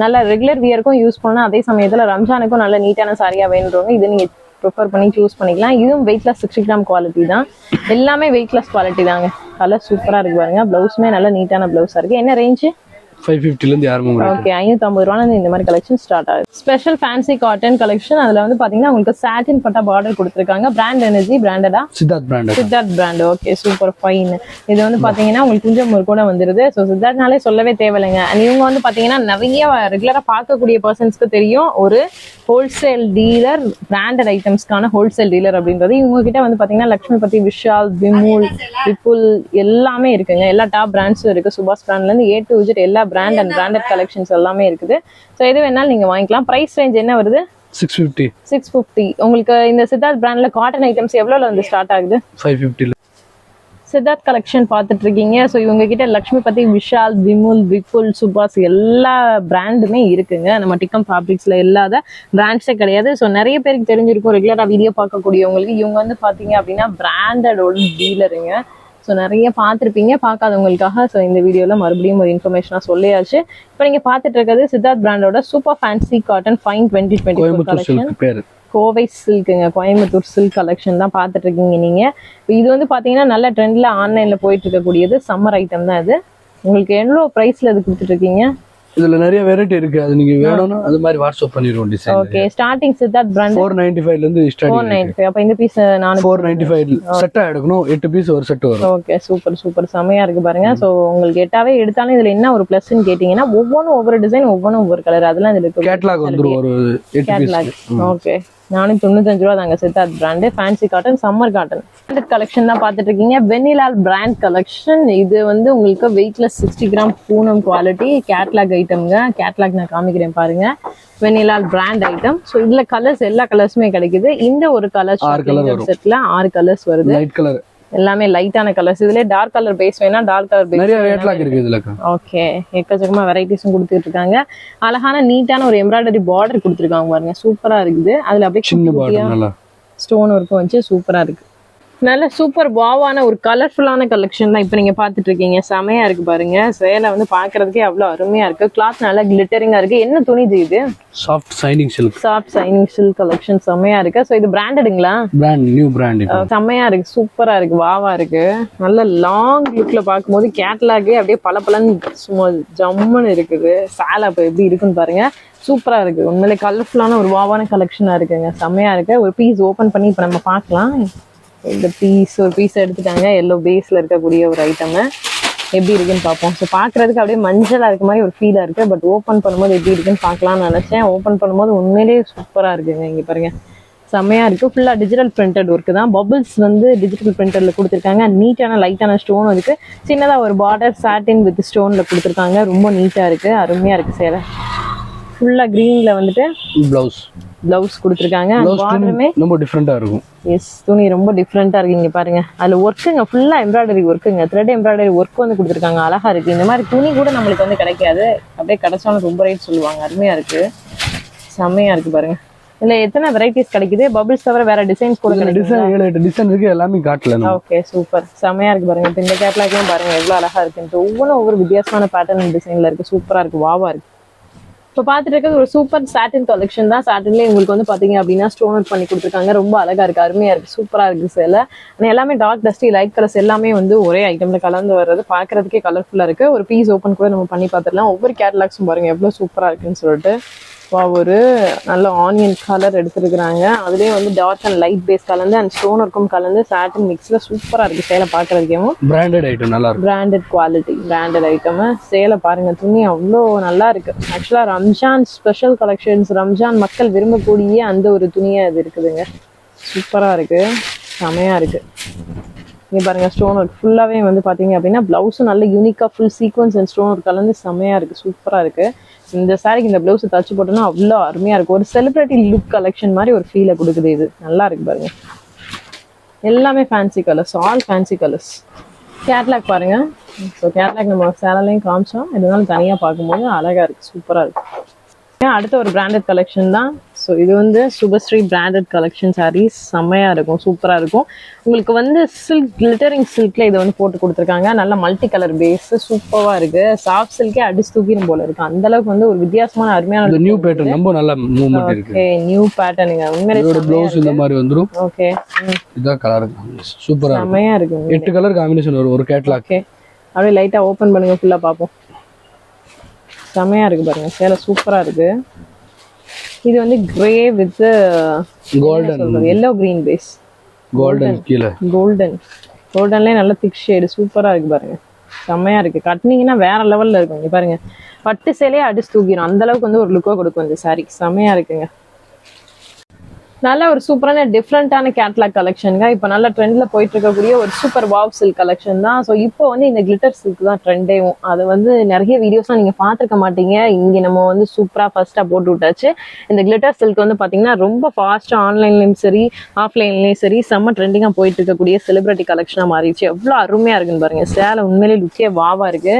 Speaker 1: நல்லா ரெகுலர் வியருக்கும் யூஸ் பண்ணலாம். அதே சமயத்தில் ரம்ஜானுக்கும் நல்ல நீட்டான சாரியாக வேணுறவங்க இது நீங்கள் ப்ரிஃபர் பண்ணி சூஸ் பண்ணிக்கலாம். இதுவும் வெயிட்லெஸ் சிக்ஸ்டி கிராம் குவாலிட்டி தான். எல்லாமே வெயிட்லெஸ் குவாலிட்டி தாங்க. கலர் சூப்பராக இருக்கு பாருங்க. ப்ளவுஸுமே நல்ல நீட்டான ப்ளவுஸாக இருக்குது என்ன ரேஞ்சு
Speaker 2: ஃபைவ் ஃபிஃப்டிலேருந்து முடியாது
Speaker 1: ஓகே ஐநூத்தி ஐம்பது ரூபால இந்த மாதிரி கலெக்ஷன் ஸ்டார்ட் ஆகுது. ஸ்பெஷல் ஃபேன்சி காட்டன் கலெக்ஷன் அதுல வந்து பாத்தீங்கன்னா உங்களுக்கு சாட்டின் பட்டா பார்டர் கொடுத்துருக்காங்க. Brand energy பிராண்டடா
Speaker 2: Siddharth branded
Speaker 1: Siddharth brand okay super fine இது வந்து பாத்தீங்கன்னா உங்களுக்கு குஞ்சமூர் கூட வந்துருது. ஸோ சித்தார்த்னாலே சொல்லவே தேவையில்லைங்க. இவங்க வந்து பாத்தீங்கன்னா நிறைய ரெகுலரா பார்க்கக்கூடிய பர்சன்ஸ்க்கு தெரியும். ஒரு ஹோல்சேல் டீலர் பிராண்டட் ஐட்டம்ஸ்க்கான ஹோல்சேல் டீலர் அப்படின்றது. இவங்க கிட்ட வந்து பாத்தீங்கன்னா லக்ஷ்மிபதி விஷால் விமுல் விபுல் எல்லாமே இருக்குங்க. எல்லா டாப் பிராண்ட்ஸும் இருக்கு. சுபாஷ் பிராண்ட்ல இருந்து ஏ டு விஜிட் எல்லா பிராண்ட் அண்ட் பிராண்டட் கலெக்ஷன்ஸ் எல்லாமே இருக்குது. ஸோ எது வேணாலும் நீங்க வாங்கிக்கலாம். பிரைஸ் ரேஞ்ச் என்ன வருது?
Speaker 2: சிக்ஸ் ஃபிஃப்டி
Speaker 1: சிக்ஸ் ஃபிஃப்டி உங்களுக்கு இந்த சித்தார்த் பிராண்ட்ல காட்டன் ஐட்டம்ஸ் எவ்வளோல வந்து ஸ்டார்ட் ஆகுது?
Speaker 2: ஃபைவ் ஃபிஃப்டியில்
Speaker 1: சித்தார்த் கலெக்ஷன் பார்த்துட்டு இருக்கீங்க ஸோ இவங்க கிட்ட லக்ஷ்மி பத்தி விஷால் விமுல் விபுல் சுபாஷ் எல்லா பிராண்டுமே இருக்குங்க. நம்ம டிக்கம் ஃபேப்ரிக்ஸ்ல இல்லாத பிராண்ட்ஸே கிடையாது. ஸோ நிறைய பேருக்கு தெரிஞ்சிருக்கும். ரெகுலரா வீடியோ பார்க்கக்கூடியவங்களுக்கு இவங்க வந்து பாத்தீங்க அப்படின்னா பிராண்டடோட டீலருங்க ஸோ நிறைய பார்த்துருப்பீங்க பார்க்காதவங்களுக்காக. ஸோ இந்த வீடியோவில் மறுபடியும் ஒரு இன்ஃபர்மேஷனாக சொல்லியாச்சு. இப்போ நீங்கள் பார்த்துட்டு இருக்கிறது சித்தார்த் பிராண்டோட super fancy cotton fine twenty twenty collection Kovai சில்க்குங்க Coimbatore silk collection தான் பார்த்துட்டு இருக்கீங்க நீங்க இது வந்து பாத்தீங்கன்னா நல்ல ட்ரெண்ட்ல ஆன்லைன்ல போயிட்டு இருக்கக்கூடியது சம்மர் ஐட்டம் தான் இது. உங்களுக்கு எவ்வளோ ப்ரைஸ்ல இது கொடுத்துட்டு இருக்கீங்க
Speaker 2: இதுல நிறைய வெரைட்டி இருக்கு. அது நீங்க வேணும்னா அது மாதிரி வாட்ஸ்அப் பண்ணிடுவோம் design
Speaker 1: okay starting Siddharth brand
Speaker 2: four ninety ஃபைவ்ல இருந்து
Speaker 1: நைன்டி ஃபைவ் அப்போ இந்த பீஸ் நான்
Speaker 2: ஃபோர் நைன்டி ஃபைவ் செட்டா எடுக்கணும். எட்டு பீஸ் ஒரு செட் வரும்.
Speaker 1: ஓகே சூப்பர் சூப்பர் செமையா இருக்கு பாருங்க. ஸோ உங்களுக்கு எட்டாவே எடுத்தாலும் இதுல என்ன ஒரு ப்ளஸ்ன்னு கேட்டீங்கன்னா ஒவ்வொன்றும் ஒவ்வொரு டிசைன் ஒவ்வொன்றும் ஒவ்வொரு கலர் அதெல்லாம் இதுல இருக்கு
Speaker 2: கேட்லாக் வந்துரும். ஒரு எட்டு
Speaker 1: கேட்லாக்
Speaker 2: பீஸ்
Speaker 1: ஓகே நானூத்தி தொண்ணூத்தஞ்சு ரூபா தாங்க Siddharth brand fancy cotton summer cotton branded collection தான் பார்த்துட்டு இருக்கீங்க. வெண்ணிலால் பிராண்ட் கலெக்ஷன் இது வந்து உங்களுக்கு weightless sixty gram Poonam quality catalogue ஐட்டம்ங்க கேட்லாக் நான் காமிக்கிறேன் பாருங்க. வெண்ணிலால் பிராண்ட் ஐட்டம் ஸோ இதுல கலர்ஸ் எல்லா கலர்ஸுமே கிடைக்குது. இந்த ஒரு கலர். செட்ல ஆறு கலர்ஸ் வருது.
Speaker 2: லைட் கலர்
Speaker 1: எல்லாமே லைட்டான கலர்ஸ் இதுல டார்க் கலர் பேஸ் வேணா டார்க் கலர் பேஸ்
Speaker 2: நிறைய கேட்லாக் இருக்கு இதுலக்கா
Speaker 1: ஓகே எக்கச்சக்கமா வெரைட்டிஸும் கொடுத்துட்டு இருக்காங்க. அழகான நீட்டான ஒரு எம்ப்ராய்டரி பார்டர் கொடுத்துருக்காங்க பாருங்க. சூப்பரா இருக்குது. அதுல அப்படியே
Speaker 2: சின்ன
Speaker 1: ஸ்டோன் ஒர்க்கும் வச்சு சூப்பரா இருக்கு. நல்ல சூப்பர் வாவான ஒரு கலர்ஃபுல்லான கலெக்ஷன் தான் இப்போ நீங்க பார்த்துட்டு இருக்கீங்க செமையா இருக்கு பாருங்க. சேலை வந்து பார்க்கிறதுக்கே அவ்வளோ அருமையா இருக்கு. கிளாத் நல்லா கிளிட்டரிங்கா இருக்கு. என்ன துணி இது
Speaker 2: soft shining silk
Speaker 1: soft shining silk collection செமையா இருக்கு. ஸோ இது பிராண்டடுங்களா
Speaker 2: பிராண்ட் நியூ பிராண்ட்
Speaker 1: செம்மையா இருக்கு. சூப்பரா இருக்கு. வாவா இருக்கு. நல்ல லாங் லுக்ல பார்க்கும்போது கேட்லாகே அப்படியே பல சும்மா ஜம்முன்னு இருக்குது. சேலை இப்போ எப்படி இருக்குன்னு பாருங்க. சூப்பரா இருக்கு. உண்மையிலே கலர்ஃபுல்லான ஒரு வாவான கலெக்ஷனா இருக்குங்க. செம்மையா இருக்கு. ஒரு பீஸ் ஓபன் பண்ணி இப்போ நம்ம பார்க்கலாம். இந்த பீஸ் ஒரு பீஸ் எடுத்துட்டாங்க. எல்லோ பேஸில் இருக்கக்கூடிய ஒரு ஐட்டம் எப்படி இருக்குன்னு பார்ப்போம். ஸோ பார்க்கறதுக்கு அப்படியே மஞ்சளாக இருக்க மாதிரி ஒரு ஃபீலாக இருக்குது பட் ஓப்பன் பண்ணும்போது எப்படி இருக்குன்னு பார்க்கலாம்னு நினச்சேன். ஓப்பன் பண்ணும்போது உண்மையிலேயே சூப்பராக இருக்குங்க இங்கே பாருங்க. செம்மையாக இருக்குது ஃபுல்லாக டிஜிட்டல் பிரிண்டட் ஒர்க்கு தான். பபிள்ஸ் வந்து டிஜிட்டல் பிரிண்டரில் கொடுத்துருக்காங்க. நீட்டான லைட்டான ஸ்டோன் இருக்குது சின்னதாக ஒரு பார்டர் சாட்டின் வித் ஸ்டோனில் கொடுத்துருக்காங்க. ரொம்ப நீட்டாக இருக்குது அருமையாக இருக்குது சேலை. ஃபுல்லா கிரீன்ல வந்துட்டு
Speaker 2: பிளவுஸ்
Speaker 1: பிளவுஸ் கொடுத்துருக்காங்க. பார்டருமே
Speaker 2: ரொம்ப டிஃப்ரெண்டா இருக்கும்.
Speaker 1: எஸ் துணி ரொம்ப டிஃப்ரெண்டா இருக்கு இங்க பாருங்க. அதுல ஒர்க்குங்க ஃபுல்லா எம்ப்ராய்டரி ஒர்க்குங்க த்ரெட் எம்ப்ராய்டரி ஒர்க் வந்து கொடுத்துருக்காங்க. அழகா இருக்கு. இந்த மாதிரி துணி கூட நம்மளுக்கு வந்து கிடைக்காது. அப்படியே கிடைச்சாலும் ரொம்ப ரேட் சொல்லுவாங்க. அருமையா இருக்கு. செம்மையா இருக்கு பாருங்க. இதுல எத்தனை வெரைட்டிஸ் கிடைக்குது? பபிள்ஸ் தவிர வேற டிசைன்ஸ் கூட
Speaker 2: டிசைன் ஏழு எட்டு டிசைன் இருக்கு. எல்லாமே காட்டல
Speaker 1: ஓகே சூப்பர் செமையா இருக்கு பாருங்க. இப்ப இந்த கேட்லாக்லயும் பாருங்க. எவ்வளவு அழகா இருக்குன்ட்டு ஒவ்வொன்றும் ஒவ்வொரு வித்தியாசமான பேட்டர்ன் டிசைன்ல இருக்கு. சூப்பரா இருக்கு. வாவா இருக்கு. இப்போ பார்த்துட்டு இருக்கிறது ஒரு சூப்பர் சாட்டின் கலெக்ஷன் தான். சாட்டின்லேயே உங்களுக்கு வந்து பார்த்தீங்க அப்படின்னா ஸ்டோன் அவுட் பண்ணி கொடுத்துருக்காங்க. ரொம்ப அழகா இருக்கு அருமையாக இருக்குது சூப்பராக இருக்கு சேலை ஆனால் எல்லாமே டார்க் டஸ்டி லைட் கலர்ஸ் எல்லாமே வந்து ஒரே ஐட்டமில் கலந்து வர்றது பார்க்கறதுக்கே கலர்ஃபுல்லாக இருக்குது ஒரு பீஸ் ஓப்பன் கூட நம்ம பண்ணி பார்த்துடலாம். ஒவ்வொரு கேட்லாக்ஸும் பாருங்கள் எவ்வளோ சூப்பராக இருக்குன்னு சொல்லிட்டு. வா, ஒரு நல்ல ஆனியன் கலர் எடுத்துருக்குறாங்க. அதுலயே வந்து டார்க் அண்ட் லைட் பேஸ் கலந்து அண்ட் ஸ்டோன் ஒர்க்கும் கலந்து சாட்டின் மிக்ஸ்ல சூப்பரா இருக்கு சேலை பார்க்கறதுக்கேவும்.
Speaker 2: பிராண்டட் ஐட்டம் நல்லா இருக்கும்
Speaker 1: பிராண்டட் குவாலிட்டி பிராண்டட் ஐட்டம் சேலை பாருங்க துணி அவ்வளோ நல்லா இருக்கு. ஆக்சுவலா ரம்ஜான் ஸ்பெஷல் கலெக்ஷன்ஸ் ரம்ஜான் மக்கள் விரும்பக்கூடிய அந்த ஒரு துணியா இது இருக்குதுங்க. சூப்பரா இருக்கு. செமையா இருக்கு. இங்க பாருங்க ஸ்டோன் ஒர்க் ஃபுல்லாவே வந்து பாத்தீங்க அப்படின்னா பிளவுஸும் நல்ல யூனிக்கா full sequins and stone work கலந்து செம்மையாக இருக்கு சூப்பரா இருக்கு. இந்த சாரிக்கு இந்த பிளவுஸ் தச்சு போட்டோம்னா அவ்வளோ அருமையா இருக்கு. ஒரு செலிபிரிட்டி லுக் கலெக்ஷன் மாதிரி ஒரு ஃபீலை கொடுக்குது இது. நல்லா இருக்கு பாருங்க. எல்லாமே fancy colours all fancy colours catalogue பாருங்க. ஸோ கேட்லாக் நம்ம சேலலையும் காமிச்சோம். இருந்தாலும் தனியாக பார்க்கும்போது அழகா இருக்கு சூப்பராக இருக்கு. அடுத்த ஒரு பிராண்டட் கலெக்ஷன் தான். ஸோ இது வந்து சுபஸ்ரீ பிராண்டட் கலெக்ஷன் சாரீஸ் செம்மையா இருக்கும் சூப்பரா இருக்கும். உங்களுக்கு வந்து சில்க் கிளிட்டரிங் சில்க்ல இதை வந்து போட்டு கொடுத்துருக்காங்க. நல்ல மல்டி கலர் பேஸ் சூப்பரா இருக்கு. சாஃப்ட் சில்கே அடிச்சு தூக்கிடும் போல இருக்கு. அந்த அளவுக்கு வந்து ஒரு வித்தியாசமான அருமையான
Speaker 2: நியூ பேட்டர்ன் ரொம்ப நல்ல மூவ்மெண்ட் இருக்கு.
Speaker 1: ஓகே நியூ பேட்டர்னுங்க உண்மையிலே
Speaker 2: ப்ளவுஸ் இந்த மாதிரி வந்துரும்.
Speaker 1: ஓகே
Speaker 2: இதான் கலர் சூப்பரா இருக்கும்.
Speaker 1: செம்மையா இருக்குங்க
Speaker 2: எட்டு கலர் காம்பினேஷன் வரும் ஒரு கேட்லாக்
Speaker 1: ஓகே அப்படியே லைட்டா ஓபன் பண்ணுங்க ஃபுல்லா பார்ப்போம். செமையா இருக்கு பாருங்க. சேலை சூப்பரா இருக்கு. இது வந்து grey with
Speaker 2: golden
Speaker 1: yellow green base
Speaker 2: golden கீழே.
Speaker 1: கோல்டன் கோல்டன்லேயே நல்ல திக் ஷேடு சூப்பரா இருக்கு பாருங்க. செம்மையா இருக்கு. கட்டினீங்கன்னா வேற லெவல்ல இருக்கும். இங்க பாருங்க. பட்டு சேலையே அடிச்சு தூக்கிடும் அந்த அளவுக்கு வந்து ஒரு லுக்கோ கொடுக்கும் இந்த saree. செம்மையா இருக்குங்க. நல்ல ஒரு சூப்பரான டிஃப்ரெண்டான கேட்லாக் கலெக்ஷனுங்க இப்போ நல்ல ட்ரெண்ட்ல போயிட்டு இருக்கக்கூடிய ஒரு சூப்பர் வாவ் சில்க் கலெக்ஷன் தான். ஸோ இப்போ வந்து இந்த கிளிட்டர் சில்க் தான் ட்ரெண்டேவும் அது வந்து நிறைய வீடியோஸ்லாம் நீங்க பார்த்துருக்க மாட்டீங்க. இங்கே நம்ம வந்து சூப்பராக ஃபர்ஸ்டா போட்டு விட்டாச்சு. இந்த கிளிட்டர் சில்க் வந்து பார்த்தீங்கன்னா ரொம்ப ஃபாஸ்ட்டாக ஆன்லைன்லையும் சரி ஆஃப்லைன்லையும் சரி செம்ம ட்ரெண்டிங்காக போயிட்டு இருக்கக்கூடிய செலிபிரிட்டி கலெக்ஷனாக மாறிடுச்சு. எவ்வளோ அருமையாக இருக்குன்னு பாருங்க. சேலை உண்மையிலேயே லுக்கே வாவா இருக்கு.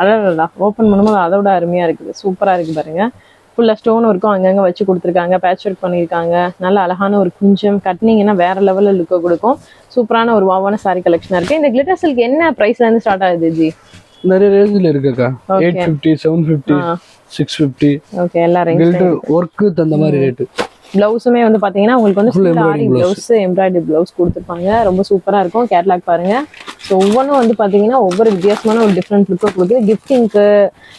Speaker 1: அதான் ஓப்பன் பண்ணும்போது அதை விட அருமையாக இருக்குது. சூப்பராக இருக்கு பாருங்க. ஃபுல்லாக ஸ்டோன் ஒர்க்கும் அங்கங்கே வச்சு கொடுத்துருக்காங்க பேட்ச் ஒர்க் பண்ணியிருக்காங்க. நல்ல அழகான ஒரு குஞ்சம் கட்டினீங்கன்னா வேற லெவலில் லுக்கை கொடுக்கும். சூப்பரான ஒரு வாவான saree கலெக்ஷனாக இருக்கு. இந்த கிளிட்டர் சில்க் என்ன ப்ரைஸ்ல இருந்து ஸ்டார்ட் ஆகுது ஜி?
Speaker 2: நிறைய ரேஞ்சில் இருக்குக்கா eight fifty seven fifty six fifty
Speaker 1: okay எல்லா ரேஞ்ச்
Speaker 2: ஒர்க்கு தகுந்த மாதிரி ரேட்டு
Speaker 1: பிளவுஸுமே வந்து பாத்தீங்கன்னா உங்களுக்கு வந்து
Speaker 2: full
Speaker 1: aari blouse embroidery blouse கொடுத்துருப்பாங்க. ரொம்ப சூப்பரா இருக்கும். கேட்லாக் பாருங்க. ஸோ ஒவ்வொன்றும் வந்து பார்த்தீங்கன்னா ஒவ்வொரு வித்தியாசமான ஒரு டிஃப்ரெண்ட் லுக்கை கொடுக்குது. கிஃப்டிங்க்கு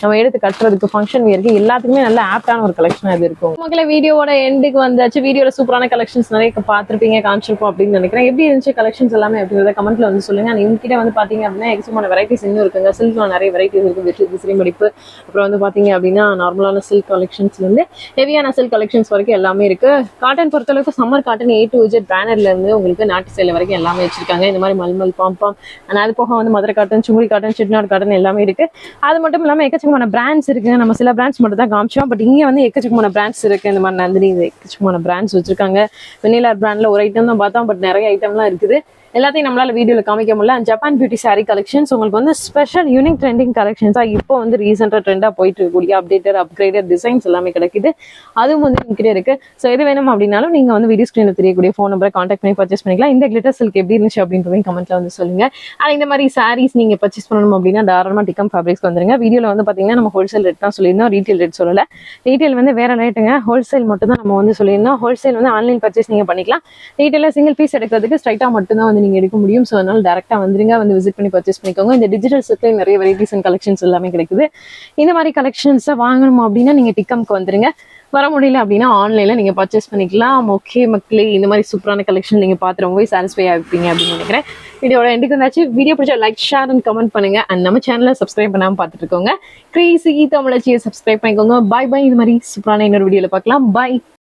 Speaker 1: நம்ம எடுத்து கட்டுறதுக்கு ஃபங்க்ஷன் வியருக்கு எல்லாத்துக்குமே நல்ல ஆப்டான ஒரு கலெக்ஷன் இது இருக்கும். மக்களை வீடியோவோட எண்டுக்கு வந்தாச்சு. வீடியோல சூப்பரான கலெக்ஷன்ஸ் நிறைய பார்த்துருப்பீங்க காமிச்சிருப்போம் அப்படின்னு நினைக்கிறேன். எப்படி இருந்துச்சு கலெக்ஷன்ஸ் எல்லாமே அப்படின்றத கமெண்ட்ல வந்து சொல்லுங்க. அண்ட் இவங்ககிட்ட வந்து பார்த்தீங்க அப்படின்னா எக்ஸமான வெரைட்டிஸ் இன்னும் இருக்குங்க. சில்க்ல நிறைய வெரைட்டிஸ் இருக்கு. வெற்றி விசிறி மடிப்பு. அப்புறம் வந்து பார்த்தீங்க அப்படின்னா நார்மலான சில்க் கலெக்ஷன்ஸ்ல இருந்து ஹெவியான சில்க் கலெக்ஷன்ஸ் வரைக்கும் எல்லாமே இருக்கு. காட்டன் பொறுத்தளவுக்கு summer cotton A to Z பேனர்ல இருந்து உங்களுக்கு நாட்டு சேலை வரைக்கும் எல்லாமே வச்சிருக்காங்க. இந்த மாதிரி மல்மல் பாம்பாம் அண்ட் அது போக வந்து Madurai cotton Sungudi cotton Chettinad cotton எல்லாமே இருக்கு. அது மட்டும் இல்லாம எக்கச்சக்கமான பிராண்ட்ஸ் இருக்கு. நம்ம சில பிராண்ட்ஸ் மட்டும் தான் காமிச்சோம். பட் இங்கே வந்து எக்கச்சக்கமான பிராண்ட்ஸ் இருக்கு. இந்த மாதிரி நந்தினி எக்கச்சக்கமான பிராண்ட்ஸ் வச்சிருக்காங்க. வெண்ணிலார் பிராண்ட்ல ஒரு ஐட்டம் தான் பார்த்தோம். பட் நிறைய ஐட்டம்லாம் இருக்குது. எல்லாத்தையும் நம்மளால வீடியோவில் காமிக்க முடியல. ஜப்பான் பியூட்டி saree கலெக்ஷன்ஸ் உங்களுக்கு வந்து ஸ்பெஷல் யூனிக் ட்ரெண்டிங் கலெக்ஷன்ஸா இப்போ வந்து ரீசெண்டாக ட்ரெண்டாக போயிட்டு இருக்கக்கூடிய அப்டேட்டட் அப்கிரேடட் டிசைன்ஸ் எல்லாமே கிடைக்குது. அதுவும் வந்து என்கிட்ட இருக்கு. ஸோ எது வேணும் அப்படின்னாலும் நீங்கள் வந்து வீடியோ ஸ்க்ரீனில் தெரியக்கூடிய ஃபோன் நம்பரை காண்டாக்ட் பண்ணி பர்ச்சேஸ் பண்ணிக்கலாம். இந்த கிளிட்டர் சில்க் எப்படி இருந்துச்சு அப்படின்றதையும் கமெண்ட்ல வந்து சொல்லுங்க. அண்ட் இந்த மாதிரி சாரீஸ் நீங்க பர்ச்சேஸ் பண்ணணும் அப்படின்னா தாராளமா டிகம் ஃபேப்ரிக்ஸ் வந்துருங்க. வீடியோவில் வந்து பார்த்தீங்கன்னா நம்ம ஹோல்சேல் ரேட் தான் சொல்லியிருந்தோம். ரீட்டைல் ரேட் சொல்லல. ரீட்டைல் வந்து வேற ரேட்டுங்க ஹோல்சேல் மட்டும் தான் நம்ம வந்து சொல்லியிருந்தோம். ஹோல்சேல் வந்து ஆன்லைன் பர்ச்சேஸ் நீங்கள் பண்ணிக்கலாம். ரீட்டைல சிங்கிள் பீஸ் எடுக்கிறதுக்கு ஸ்ட்ரைட்டாக மட்டும் தான் வந்து நீங்கள் எடுக்க முடியும். ஸோ அதனால டேரெக்டாக வந்துருங்க. வந்து விசிட் பண்ணி பர்ச்சேஸ் பண்ணிக்கோங்க. இந்த டிஜிட்டல் சில்க்ல நிறைய வெரைட்டிஸ் அண்ட் கலெக்ஷன்ஸ் எல்லாமே கிடைக்குது. இந்த மாதிரி கலெக்ஷன்ஸை வாங்கணும் அப்படின்னா நீங்க டிக்கம்க்கு வந்துருங்க. வர முடியல அப்படின்னா ஆன்லைன்ல நீங்க பர்ச்சேஸ் பண்ணிக்கலாம். ஓகே மக்களே இந்த மாதிரி சூப்பரான கலெக்ஷன் நீங்க பார்த்து ரொம்பவே சாட்டிஸ்ஃபை ஆகிப்பீங்க அப்படின்னு நினைக்கிறேன். வீடியோட எண்டுக்கு வந்தாச்சு. வீடியோ பிடிச்சா லைக் ஷேர் அண்ட் கமெண்ட் பண்ணுங்க. அண்ட் நம்ம சேனலை சப்ஸ்கிரைப் பண்ணாமல் பார்த்துட்டு இருக்கோங்க கிரேசி தமிழச்சியை சப்ஸ்கிரைப் பண்ணிக்கோங்க. பை பாய் இந்த மாதிரி சூப்பரான இன்னொரு வீடியோவில் பார்க்கலாம். பை